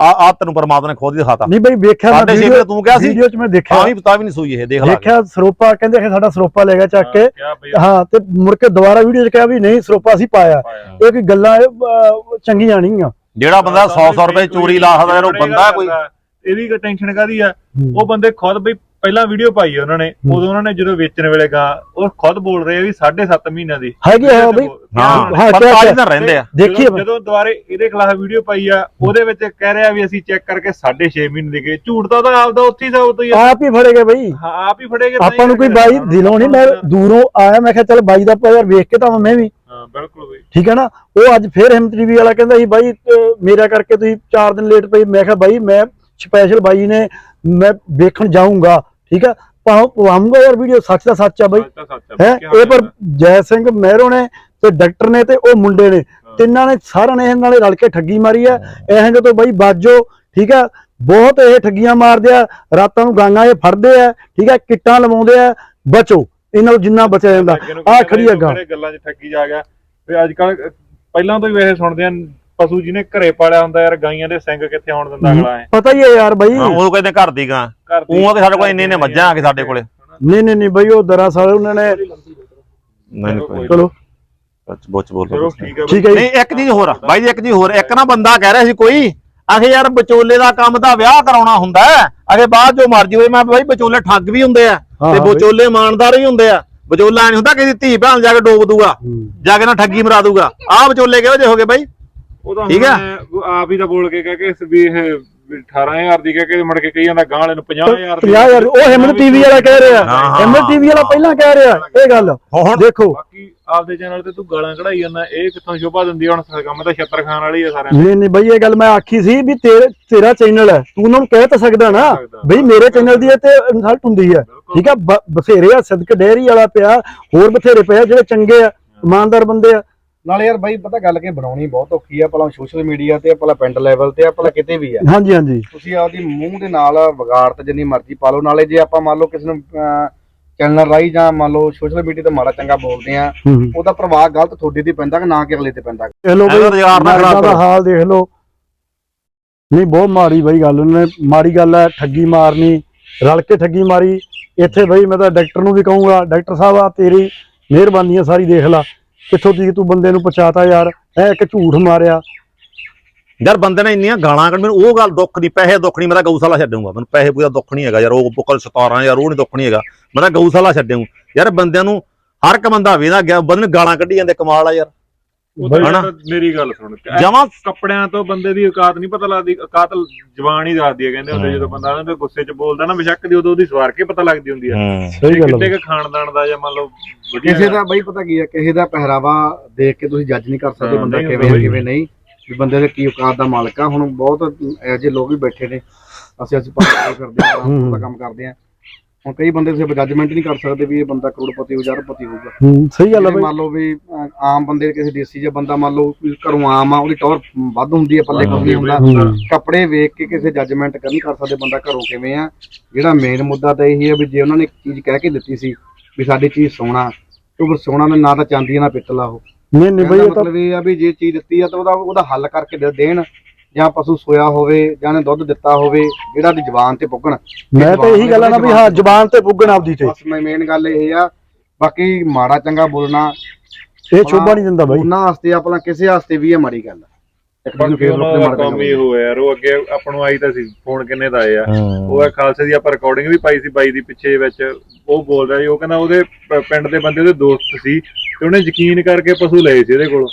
ਆ ਆ ਤੈਨੂੰ ਪ੍ਰਮਾਤਮਾ ਨੇ ਖੁਦ ਹੀ ਦਿਖਾਤਾ। ਨਹੀਂ ਬਾਈ ਵੇਖਿਆ ਸਾਡੇ ਛੇ ਵਜੇ ਤੂੰ ਕਿਹਾ ਸੀ ਵੀਡੀਓ 'ਚ ਮੈਂ ਦੇਖਿਆ। ਤਾਂ ਵੀ ਪਤਾ ਵੀ ਨਹੀਂ ਸੂਈ ਇਹ ਦੇਖ ਲਾ। ਦੇਖਿਆ ਸਰੋਪਾ ਕਹਿੰਦੇ ਕਿ ਸਾਡਾ ਸਰੋਪਾ ਲੈ ਗਿਆ ਚੱਕ ਕੇ। ਹਾਂ ਤੇ ਮੁੜ ਕੇ ਦੁਬਾਰਾ ਵੀਡੀਓ 'ਚ ਕਿਹਾ ਵੀ ਨਹੀਂ ਸਰੋਪਾ ਅਸੀਂ ਪਾਇਆ। ਇਹ ਕੋਈ ਗੱਲਾਂ ਚੰਗੀਆਂ ਨਹੀਂ ਆ। ਜਿਹੜਾ ਬੰਦਾ 100 100 ਰੁਪਏ ਚੋਰੀ ਲਾ ਸਕਦਾ ਯਾਰ ਉਹ ਬੰਦਾ ਕੋਈ ਇਹਦੀ ਟੈਨਸ਼ਨ ਕਾਦੀ ਆ? ਉਹ ਬੰਦੇ ਖੁਦ ਬਈ ਪਹਿਲਾਂ ਵੀਡੀਓ ਪਾਈ ਆ ਉਹਨਾਂ ਨੇ ਉਦੋਂ ਉਹਨਾਂ ਨੇ ਜਦੋਂ ਵੇਚਣ ਵੇਲੇ ਗਾਂ ਉਹ ਖੁਦ ਬੋਲ ਰਹੇ ਆ ਵੀ 7.5 ਮਹੀਨਿਆਂ ਦੀ। ਹੈਗੀ ਹੈ ਬਈ। ਹਾਂ ਹਾਂ, ਕਿਆ- 45 ਕਿਆ- ਦਿਨ ਰਹਿੰਦੇ ਆ। ਦੇਖੀਏ ਜਦੋਂ- ਜਦੋਂ ਦੁਬਾਰੇ ਇਹਦੇ ਖਿਲਾਫ ਵੀਡੀਓ ਪਾਈ ਆ ਉਹਦੇ ਵਿੱਚ ਕਹਿ ਰਿਹਾ ਵੀ ਅਸੀਂ ਚੈੱਕ ਕਰਕੇ 6.5 ਮਹੀਨੇ ਦੇ ਗਏ। ਝੂਠ ਤਾਂ ਉਹਦਾ ਆਪਦਾ ਉੱਥੇ ਹੀ ਸਭ ਤੋਂ ਹੀ ਆ। ਆਪ ਹੀ ਫੜੇਗੇ ਬਈ। ਹਾਂ ਆਪ ਹੀ ਫੜੇਗੇ ਤਾਂ ਹੀ ਆਪਾਂ ਨੂੰ ਕੋਈ ਬਾਈ ਦਿਲੋਂ ਨਹੀਂ ਮੈਂ ਦੂਰੋਂ ਆਇਆ ਮੈਂ ਕਿਹਾ ਚੱਲ ਬਾਈ ਦਾ ਯਾਰ ਵੇਖ ਕੇ ਤਾਂ ਮੈਂ ਵੀ। ਹਾਂ ਬਿਲਕੁਲ ਬਈ। ਠੀਕ ਹੈ ਨਾ? ਉਹ ਅੱਜ ਫੇਰ ਹਿੰਮਤ ਟੀਵੀ ਵਾਲਾ ਕਹਿੰਦਾ ਸੀ ਬਾਈ ਅਹ ਮੇਰਾ ਕਰਕੇ ਤੁਸੀਂ 4 ਦਿਨ ਲੇਟ ਪਈ। ਮੈਂ ਕਿਹਾ ਬਾਈ ਮੈਂ ਸਪੈਸ਼ਲ ਬਾਈ ਨੇ ਮੈਂ ਵੇਖਣ ਜਾਊਂਗਾ। ਠੀਕ ਹੈ ਭਾਵੇਂ ਪਵਾਉਂਗਾ ਯਾਰ ਵੀਡੀਓ ਸੱਚ ਦਾ ਸੱਚ ਆ ਬਾਈ। ਆ ਹੈ? ਇਹ ਪਰ? ਜੈ ਸਿੰਘ ਮਹਿਰੋ ਨੇ ਤੇ ਡਾਕਟਰ ਨੇ ਤੇ ਉਹ ਮੁੰਡੇ ਨੇ। ਤਿੰਨਾਂ ਨੇ ਸਾਰਿਆਂ ਨੇ ਇਹਨਾਂ ਨਾਲੇ ਰਲ ਕੇ ਠੱਗੀ ਮਾਰੀ ਆ। ਇਹ ਜਦੋਂ ਬਾਈ ਬਾਜੋ ਠੀਕ ਆ? ਬਹੁਤ ਇਹ ਠੱਗੀਆਂ ਮਾਰਦੇ ਆ। ਰਾਤਾਂ ਨੂੰ ਗਾਂਗਾ ਇਹ ਫੜਦੇ ਆ ਠੀਕ ਆ? ਕਿੱਟਾਂ ਲਵਾਉਂਦੇ ਆ। ਬਚੋ। ਇਹਨਾਂ ਨੂੰ ਜਿੰਨਾ ਬਚਿਆ ਜਾਂਦਾ। ਨੂੰ ਆ ਖੜੀ ਆ ਗੱਲਾਂ 'ਚ ਠੱਗੀ ਜਾ ਗਿਆ। ਤੇ ਅੱਜ ਕੱਲ ਪਹਿਲਾਂ ਤੋਂ ਹੀ ਵੈਸੇ ਸੁਣਦੇ ਆ ਪਸ਼ੂ ਜਿਹਨੇ ਘਰੇ ਪਾਲਿਆ ਹੁੰਦਾ ਯਾਰ ਗਾਈਆਂ ਦੇ ਸਿੰਘ ਕਿੱਥੇ ਆਉਣ ਦਿੰਦਾ ਅਗਲਾ ਹੈ ਪਤਾ ਹੀ ਹੈ ਯਾਰ ਬਾਈ। ਹਾਂ, ਉਹ ਕਹਿੰਦੇ ਘਰ ਦੀ ਗਾਂ। ਘਰ ਦੀ- ਉਹ ਆ ਕਿ ਸਾਡੇ ਕੋਲ ਇੰਨੇ ਇੰਨੇ ਮੱਝਾਂ ਆ ਕੇ ਸਾਡੇ ਕੋਲੇ। ਨਹੀਂ ਨਹੀਂ ਨਹੀਂ ਬਾਈ ਉਹ ਦਰਅਸਲ ਉਹਨਾਂ ਨੇ ਨਹੀਂ ਨਹੀਂ ਕੋਈ ਚਲੋ। ਬੋਚ ਬੋਲ ਚਲੋ ਠੀਕ ਹੈ ਠੀਕ ਹੈ ਜੀ। ਨਹੀਂ ਇੱਕ ਚੀਜ਼ ਹੋਰ ਆ, ਬਾਈ ਜੀ ਇੱਕ ਚੀਜ਼ ਹੋਰ। ਇੱਕ ਨਾ ਬੰਦਾ ਕਹਿ ਰਿਹਾ ਸੀ ਕੋਈ ਆਖੇ ਯਾਰ ਵਿਚੋਲੇ ਦਾ ਕੰਮ ਤਾਂ ਵਿਆਹ ਕਰਾਉਣਾ ਹੁੰਦਾ ਹੈ। ਆਖੇ ਬਾਅਦ ਜੋ ਮਰਜ਼ੀ ਹੋਏ ਮੈਂ ਬਾਈ ਵਿਚੋਲੇ ਠੱਗ ਵੀ ਹੁੰਦੇ ਆ ਹਾਂ, ਤੇ ਹਾਂ ਬਈ। ਵਿਚੋਲੇ ਇਮਾਨਦਾਰ ਵੀ ਹੁੰਦੇ ਆ। ਵਿਚੋਲਾ ਨਹੀਂ ਹੁੰਦਾ ਕਿਸੇ ਦੀ ਧੀ ਭੈਣ ਜਾ ਕੇ ਡੋਬ ਦੂਗਾ। ਜਾ ਕੇ ਨਾ ਠੱਗੀ ਮਰਾ ਦੂਗਾ। ਆਹ ਵਿਚੋਲੇ ਕਿਹੋ ਜਿਹੇ ਹੋਗੇ ਬਾਈ? ਉਹ ਤਾਂ ਠੀਕ ਆ? ਹੁਣ ਆਪ ਹੀ ਤਾਂ ਬੋਲ ਕੇ ਕਹਿ ਕੇ ਇਸ ਵੀ ਇਹ ਵੀ 18000 ਦੀ ਕਹਿ ਕੇ ਮੁੜ ਕੇ ਕਹੀ ਜਾਂਦਾ ਗਾਂ ਵਾਲੇ ਨੂੰ 50000 ਦੀ। 50000 ਉਹ ਹਿੰਮਤ ਟੀਵੀ ਵਾਲਾ ਕਹਿ ਰਿਹਾ। ਹਾਂ, ਹਾਂ, ਹਿੰਮਤ ਟੀਵੀ ਵਾਲਾ ਪਹਿਲਾਂ ਕਹਿ ਰਿਹਾ ਇਹ ਗੱਲ। ਹੁਣ ਦੇਖੋ। ਬਾਕੀ ਆਪਦੇ ਚੈਨਲ ਤੇ ਤੂੰ ਗਾਲਾਂ ਕਢਾਈ ਜਾਂਦਾ ਇਹ ਕਿੱਥੋਂ ਸ਼ੋਭਾ ਦਿੰਦੀ ਆ? ਹੁਣ ਕੰਮ ਤਾਂ ਛੱਤਰ ਖਾਨ ਵਾਲੀ ਆ ਸਾਰਿਆਂ ਨਹੀਂ ਨਹੀਂ ਬਈ ਇਹ ਗੱਲ ਮੈਂ ਆਖੀ ਸੀ ਵੀ ਤੇਰੇ ਤੇਰਾ ਚੈਨਲ ਹੈ। ਤੂੰ ਉਹਨਾਂ ਨੂੰ ਕਹਿ ਤਾਂ ਸਕਦਾ ਨਾ। ਸਕਦਾ। ਬਈ ਮੇਰੇ ਚੈਨਲ ਦੀ ਇਹ ਤੇ ਇਨਸਲਟ ਹੁੰਦੀ ਹੈ। ਠੀਕ ਆ? ਬ- ਬਥੇਰੇ ਆ ਸਦਕ ਡੇਰੀ ਵਾਲਾ ਪਿਆ ਹੋਰ ਬਥੇਰੇ ਪਿਆ ਜਿਹੜੇ ਚੰਗੇ ਆ ਇਮਾਨਦਾਰ ਬੰਦੇ ਆ। ਨਾਲੇ ਯਾਰ ਬਾਈ ਪਤਾ ਗੱਲ ਕਿ ਬਣਾਉਣੀ ਬਹੁਤ ਔਖੀ ਆ ਭਲਾ ਸੋਸ਼ਲ ਮੀਡੀਆ ਤੇ ਭਲਾ ਪਿੰਡ ਲੈਵਲ ਤੇ ਆ ਭਲਾ ਕਿਤੇ ਵੀ ਆ। ਹਾਂਜੀ ਹਾਂਜੀ। ਤੁਸੀਂ ਆਪਦੀ ਮੂੰਹ ਦੇ ਨਾਲ ਵਿਗਾੜ ਤੇ ਜਿੰਨੀ ਮਰਜ਼ੀ ਪਾ ਲਓ ਨਾਲੇ ਜੇ ਆਪਾਂ ਮੰਨ ਲਓ ਕਿਸੇ ਨੂੰ ਚੈਨਲ ਰਾਈ ਜਾਂ ਮੰਨ ਲਓ ਸੋਸ਼ਲ ਮੀਡੀਆ ਤੇ ਮਾੜਾ ਚੰਗਾ ਬੋਲਦੇ ਆ। ਉਹਦਾ ਪ੍ਰਭਾਵ ਗਲਤ ਤੁਹਾਡੇ ਤੇ ਪੈਂਦਾ ਕਿ ਨਾ ਕਿ ਅਗਲੇ ਤੇ ਪੈਂਦਾ? ਦੇਖ ਲਓ ਇਹਦਾ ਰੁਜ਼ਗਾਰ ਨਾ ਬਈ ਖਰਾਬ ਦਾ ਕਰੋ। ਹਾਲ ਦੇਖ ਲਓ। ਨਹੀਂ ਬਹੁਤ ਮਾੜੀ ਬਈ ਗੱਲ ਉਹਨੇ ਮਾੜੀ ਗੱਲ ਹੈ ਠੱਗੀ ਮਾਰਨੀ ਰਲ ਕੇ ਠੱਗੀ ਮਾਰੀ। ਇੱਥੇ ਬਈ ਮੈਂ ਤਾਂ ਡਾਕਟਰ ਨੂੰ ਵੀ ਕਹੂੰਗਾ ਡਾਕਟਰ ਸਾਹਿਬ ਆ ਤੇਰੀ ਮਿਹਰਬਾਨੀ ਆ ਸਾਰੀ ਦੇਖ ਲਾ। ਕਿੱਥੋਂ ਦੀ ਤੂੰ ਬੰਦੇ ਨੂੰ ਪਛਾਤਾ ਯਾਰ? ਐ ਇੱਕ ਝੂਠ ਮਾਰਿਆ। ਯਾਰ ਬੰਦੇ ਨੇ ਇੰਨੀਆਂ ਗਾਲਾਂ ਕੱਢ, ਮੈਨੂੰ ਉਹ ਗੱਲ ਦੁੱਖ ਦੀ, ਪੈਸੇ ਦੁੱਖ ਨਹੀਂ, ਮੈਂ ਗਊਸ਼ਾਲਾ ਛੱਡੂਗਾ ਮੈਨੂੰ ਪੈਸੇ ਪੂਰਾ ਦੁੱਖ ਨਹੀਂ ਹੈਗਾ ਯਾਰ, ਉਹ ਬੁਕਲ 17 ਯਾਰ ਉਹ ਨਹੀਂ ਦੁੱਖ ਨਹੀਂ ਹੈਗਾ। ਮੈਂ ਗਊਸ਼ਾਲਾ ਛੱਡੂ ਯਾਰ ਬੰਦਿਆਂ ਨੂੰ ਹਰ ਇੱਕ ਬੰਦਾ ਵੇਦਾ ਗਿਆ, ਬੰਦੇ ਨੂੰ ਗਾਲਾਂ ਕੱਢੀ ਜਾਂਦੇ, ਕਮਾਲ ਆ ਯਾਰ। ਉਹ ਤਾਂ ਹਨਾ? ਯਾਰ ਮੇਰੀ ਗੱਲ ਸੁਣ। ਜਮਾ ਕੱਪੜਿਆਂ ਤੋਂ ਬੰਦੇ ਦੀ ਔਕਾਤ ਨਹੀਂ ਪਤਾ ਲੱਗਦੀ। ਔਕਾਤ ਜ਼ਬਾਨ ਹੀ ਦੱਸਦੀ ਹੈ ਕਹਿੰਦੇ ਹੁੰਦੇ ਜਦੋਂ ਬੰਦਾ ਉਹਨਾਂ ਦੇ ਗੁੱਸੇ 'ਚ ਬੋਲਦਾ ਨਾ ਬੇਸ਼ੱਕ ਦੀ ਉਦੋਂ ਉਹਦੀ ਸਵਾਰ ਕੇ ਪਤਾ ਲੱਗਦੀ ਹੁੰਦੀ ਹੈ। ਸਹੀ ਗੱਲ ਆ। ਕੁ ਖਾਨਦਾਨ ਦਾ ਜਾਂ ਮੰਨ ਲਓ ਵਧੀਆ ਕਿਸੇ ਦਾ ਬਾਈ ਪਤਾ ਕੀ ਆ ਕਿਸੇ ਦਾ ਪਹਿਰਾਵਾ ਦੇਖ ਕੇ ਤੁਸੀਂ ਜੱਜ ਨਹੀਂ ਕਰ ਸਕਦੇ ਹਾਂ, ਬੰਦਾ ਨਹੀਂ ਕਿਵੇਂ ਹੁੰਦਾ ਹੈ, ਕਿਵੇਂ ਨਹੀਂ ਵੀ ਬੰਦੇ ਦੇ ਕੀ ਔਕਾਤ ਦਾ ਮਾਲਕ ਆ। ਹੁਣ ਬਹੁਤ ਇਹੋ ਜਿਹੇ ਲੋਕ ਵੀ ਬੈਠੇ ਨੇ। ਅਸੀਂ ਅਸੀਂ ਪਾਸ ਕਰਦੇ ਆ ਹੂੰ। ਦਾ ਕੰਮ ਕਰਦੇ ਆ ਹੁਣ ਕਈ ਬੰਦੇ ਤੁਸੀਂ ਜੱਜਮੈਂਟ ਨਹੀਂ ਕਰ ਸਕਦੇ ਵੀ ਇਹ ਬੰਦਾ ਕਰੋੜਪਤੀ ਹੋ ਜਾਂ ਅਰਬਪਤੀ ਹੋਊਗਾ। ਹੂੰ ਸਹੀ ਗੱਲ ਆ ਬਈ। ਮੰਨ ਲਓ ਵੀ ਆਮ ਬੰਦੇ ਕਿਸੇ ਦੇਸੀ ਜਿਹਾ ਬੰਦਾ ਮੰਨ ਲਓ ਵੀ ਘਰੋਂ ਆਮ ਆ ਉਹਦੀ ਟੌਰ ਵੱਧ ਹੁੰਦੀ ਹੈ ਪੱਲੇ ਕੁਝ ਨਹੀਂ ਹੁੰਦਾ। ਹੂੰ। ਕੱਪੜੇ ਵੇਖ ਕੇ ਕਿਸੇ ਜੱਜਮੈਂਟ ਨਹੀਂ ਕਰ ਸਕਦੇ ਬੰਦਾ ਘਰੋਂ ਕਿਵੇਂ ਆ। ਜਿਹੜਾ ਮੇਨ ਮੁੱਦਾ ਤਾਂ ਇਹੀ ਹੈ ਵੀ ਜੇ ਉਹਨਾਂ ਨੇ ਇੱਕ ਚੀਜ਼ ਕਹਿ ਕੇ ਦਿੱਤੀ ਸੀ ਵੀ ਸਾਡੀ ਚੀਜ਼ ਸੋਨਾ ਤੇ ਉਹ ਸੋਨਾ ਨੇ ਨਾ ਤਾਂ ਚਾਂਦੀ ਨਾ ਪਿੱਤਲ ਆ ਉਹ। ਨਹੀਂ ਨਹੀਂ ਬਈ ਇਹ ਤਾਂ ਮਤਲਬ ਇਹ ਆ ਵੀ ਜੇ ਚੀਜ਼ ਦਿੱਤੀ ਆ ਤਾਂ ਉਹਦਾ ਉਹਦਾ ਹੱਲ ਕਰਕੇ ਦੇ ਦੇਣ। ਜਾਂ ਪਸ਼ੂ ਸੋਇਆ ਹੋਵੇ ਜਾਂ ਨੇ ਦੁੱਧ ਦਿੱਤਾ ਹੋਵੇ ਜਿਹੜਾ ਦੀ ਜ਼ਬਾਨ ਤੇ ਪੁੱਗਣ ਮੈਂ ਤਾਂ ਇਹੀ ਗੱਲ ਆ ਨਾ ਵੀ ਹਾਂ ਜ਼ਬਾਨ ਤੇ ਪੁੱਗਣ ਆਪਦੀ ਤੇ। ਬਸ ਮੇਨ ਗੱਲ ਇਹ ਆ ਬਾਕੀ ਮਾੜਾ ਚੰਗਾ ਬੋਲਣਾ। ਇਹ ਸ਼ੋਭਾ ਨਹੀਂ ਦਿੰਦਾ ਬਾਈ। ਉਹਨਾਂ ਵਾਸਤੇ ਆਪਣਾ ਕਿਸੇ ਵਾਸਤੇ ਵੀ ਇਹ ਮਾੜੀ ਗੱਲ ਆ। ਇੱਕ ਦੂਜੇ ਨੂੰ ਬਾਕੀ ਫੇਸਬੁੱਕ ਉਹਨਾਂ ਤੇ ਦਾ ਮਾੜਾ ਕੰਮ ਹੀ ਚੰਗਾ ਹੋਇਆ ਯਾਰ ਉਹ ਅੱਗੇ ਆਪਾਂ ਨੂੰ ਆਈ ਤਾਂ ਸੀ ਫੋਨ ਕਿੰਨੇ ਦਾ ਆਏ ਆ। ਉਹ ਖਾਲਸੇ ਦੀ ਆਪਾਂ ਰਿਕਾਰਡਿੰਗ ਵੀ ਪਾਈ ਸੀ ਬਾਈ ਦੀ ਪਿੱਛੇ ਵਿੱਚ ਉਹ ਬੋਲ ਰਿਹਾ ਸੀ ਉਹ ਕਹਿੰਦਾ ਉਹਦੇ ਪਿੰਡ ਦੇ ਬੰਦੇ ਉਹਦੇ ਦੋਸਤ ਸੀ ਤੇ ਉਹਨੇ ਯਕੀਨ ਕਰਕੇ ਪਸ਼ੂ ਲਏ ਸੀ ਇਹਦੇ ਕੋਲੋਂ।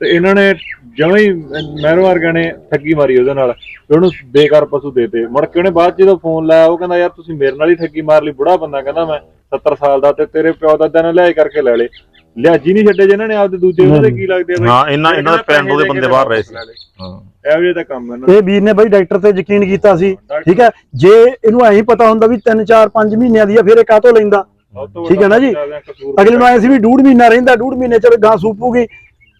ਤੇ ਇਹਨਾਂ ਨੇ ਜਮਾਂ ਹੀ ਮਹਿਰੋ ਵਰਗਾ ਨੇ ਠੱਗੀ ਮਾਰੀ ਉਹਦੇ ਨਾਲ ਤੇ ਉਹਨੂੰ ਬੇਕਾਰ ਪਸ਼ੂ ਦੇਤੇ। ਮੁੜ ਕੇ ਉਹਨੇ ਬਾਅਦ 'ਚ ਜਦੋਂ ਫੋਨ ਲਾਇਆ ਉਹ ਕਹਿੰਦਾ ਯਾਰ ਤੁਸੀਂ ਮੇਰੇ ਨਾਲ ਹੀ ਠੱਗੀ ਮਾਰ ਲਈ ਬੁੜਾ ਬੰਦਾ ਕਹਿੰਦਾ ਮੈਂ 70 ਸਾਲ ਦਾ ਤੇ ਤੇਰੇ ਪਿਓ ਦਾਦਾ ਨੇ ਲਿਆਏ ਕਰਕੇ ਲੈ ਲੇ ਲਿਆਜੀ ਨਹੀਂ ਛੱਡੇ ਜਿਨ੍ਹਾਂ ਨੇ ਆਪਦੇ ਦੂਜੇ ਉਹਨਾਂ ਦੇ ਕੀ ਲੱਗਦੇ ਆ ਬਈ? ਹਾਂ ਇਹਨਾਂ ਇਹਨਾਂ ਦੇ ਪਿੰਡ ਉਹਦੇ ਬੰਦੇ ਬਾਹਰ ਰਹੇ ਸੀ। ਲੈ। ਹਾਂ। ਇਹੋ ਜਿਹਾ ਤਾਂ ਕੰਮ ਹੈ ਨਾ ਇਹ ਵੀਰ ਨੇ ਬਾਈ ਡਾਕਟਰ ਤੇ ਯਕੀਨ ਕੀਤਾ ਸੀ। ਠੀਕ ਹੈ? ਜੇ ਇਹਨੂੰ ਐਂ ਹੀ ਪਤਾ ਹੁੰਦਾ ਵੀ 3 4 5 ਮਹੀਨਿਆਂ ਦੀ ਆ ਫਿਰ ਇਹ ਕਾਹਤੋਂ ਲੈਂਦਾ? ਠੀਕ ਹੈ ਨਾ ਜੀ? ਅਗਲੇ ਨੂੰ ਐ ਸੀ ਵੀ ਡੂਢ ਮਹੀਨਾ ਰਹਿੰਦਾ ਡੂਢ ਮਹੀਨੇ ਚ ਗਾਂ ਸੂਪੂਗੀ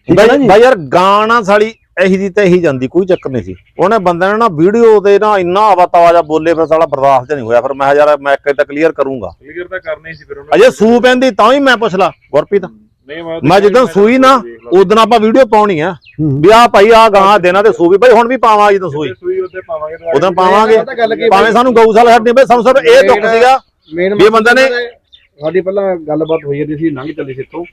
ਠੀਕ ਹੈ ਨਾ ਬਾਈ ਜੀ? ਬਾਈ ਯਾਰ ਗਾਣਾ ਸਾਲੀ ਇਹੀ ਦੀ ਤੇ ਇਹੀ ਜਾਂਦੀ ਕੋਈ ਚੱਕਰ ਨਹੀਂ ਸੀ। ਉਹਨੇ ਬੰਦੇ ਨੇ ਨਾ ਵੀਡੀਓ ਤੇ ਨਾ ਇੰਨਾ ਆਵਾ ਤਵਾ ਜਾ ਬੋਲੇ ਫਿਰ ਸਾਲਾ ਬਰਦਾਸ਼ਤ ਨਹੀਂ ਹੋਇਆ। ਫਿਰ ਮੈਂ ਕਿਹਾ ਯਾਰ ਮੈਂ ਇੱਕ ਤਾਂ ਕਲੀਅਰ ਕਰੂੰਗਾ। ਕਲੀਅਰ ਤਾਂ ਕਰਨੀ ਸੀ ਫਿਰ ਉਹਨਾਂ। ਅਜੇ ਸੂ ਪੈਂਦੀ ਤਾਂ ਹੀ ਮੈਂ ਪੁੱਛ ਲਾ ਗੁਰਪ੍ਰੀਤ। ਨਹੀਂ ਮੈਂ ਜਦੋਂ ਸੂਈ ਨਾ ਉਦੋਂ ਆਪਾਂ ਵੀਡੀਓ ਪਾਉਣੀ ਆ। ਹੂੰ। ਵੀ ਆ ਭਾਈ ਆ ਗਾਂ ਦੇਣਾ ਤੇ ਸੂ ਵੀ। ਭਾਈ ਹੁਣ ਵੀ ਪਾਵਾਂ ਜਦੋਂ ਸੂਈ। ਸੂਈ ਉੱਤੇ ਪਾਵਾਂਗੇ ਉਦੋਂ ਪਾਵਾਂਗੇ। ਭਾਵੇਂ ਸਾਨੂੰ ਗਊਸ਼ਾਲਾ ਛੱਡਣੀ ਪਏ ਸਾਨੂੰ ਸਿਰਫ ਇਹ ਦੁੱਖ ਸੀਗਾ ਵੀ ਇਹ ਬੰਦਾ ਨੇ- ਸਾਡੀ ਪਹਿਲਾਂ ਗੱਲਬਾਤ ਹੋਈ ਜਾਂਦੀ ਸੀ ਲੰਘ ਚੱਲੀ ਸੀ ਇੱਥੋਂ।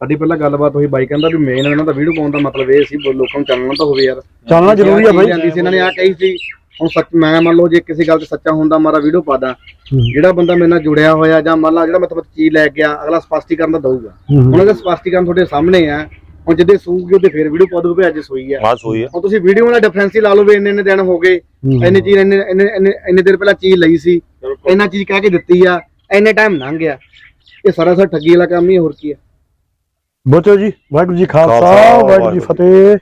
ਸਾਡੀ ਪਹਿਲਾਂ ਗੱਲਬਾਤ ਹੋਈ ਬਾਈ ਕਹਿੰਦਾ ਵੀ ਮੇਨ ਇਹਨਾਂ ਦਾ ਵੀਡੀਓ ਪਾਉਣ ਦਾ ਮਤਲਬ ਇਹ ਸੀ ਵੀ ਲੋਕਾਂ ਨੂੰ ਚੱਲਣਾ ਤਾਂ ਹੋਵੇ ਯਾਰ। ਚੱਲਣਾ ਜ਼ਰੂਰੀ ਆ ਬਾਈ। ਜਾਂਦੀ ਸੀ ਇਹਨਾਂ ਨੇ ਆ ਕਹੀ ਸੀ ਹੁਣ ਸੱਚ ਮੈਂ ਮੰਨ ਲਓ ਜੇ ਕਿਸੇ ਗੱਲ ਤੇ ਸੱਚਾ ਹੁੰਦਾ ਮਾਰਾ ਵੀਡੀਓ ਪਾਦਾ ਜਿਹੜਾ ਬੰਦਾ ਮੇਰੇ ਨਾਲ ਜੁੜਿਆ ਹੋਇਆ ਜਾਂ ਮੰਨ ਲਾ ਜਿਹੜਾ ਮੈਂ ਤੁਹਾਨੂੰ ਚੀਜ਼ ਲੈ ਗਿਆ ਅਗਲਾ ਸਪਸ਼ਟੀਕਰਨ ਤਾਂ ਦਊਗਾ। ਹੁਣ ਇਹਦਾ ਸਪਸ਼ਟੀਕਰਨ ਤੁਹਾਡੇ ਸਾਹਮਣੇ ਆ ਹੁਣ ਜਿੱਦੇ ਸੂਗੀ ਉਹਦੇ ਫੇਰ ਵੀਡੀਓ ਪਾ ਦੂਗੇ ਅੱਜ ਸੂਈ ਆ। ਆ ਸੋਈ ਆ। ਹੁਣ ਤੁਸੀਂ ਵੀਡੀਓ ਨਾਲ ਡਿਫਰੈਂਸ ਹੀ ਲਾ ਲਓ ਵੀ ਇੰਨੇ ਇੰਨੇ ਦਿਨ ਹੋ ਗਏ ਇੰਨੇ ਚੀਜ਼ ਇੰਨੇ ਇੰਨੇ ਇੰਨੇ ਦਿਨ ਪਹਿਲਾਂ ਚੀਜ਼ ਲਈ ਸੀ ਇੰਨਾ ਚੀਜ਼ ਕਹਿ ਕੇ ਦਿੱਤੀ ਆ ਇੰਨੇ ਟਾਈਮ ਲੰਘ ਗਿਆ। ਇਹ ਸਾਰਾ ਸਾਰਾ ਠੱਗੀ ਵਾਲਾ ਕੰਮ ਹੀ ਹੈ, ਹੋਰ ਕੀ ਹੈ ਬੋਚੋ ਜੀ ਵਾਹਿਗੁਰੂ ਜੀ ਖਾਲਸਾ ਵਾਹਿਗੁਰੂ ਜੀ ਫਤਿਹ।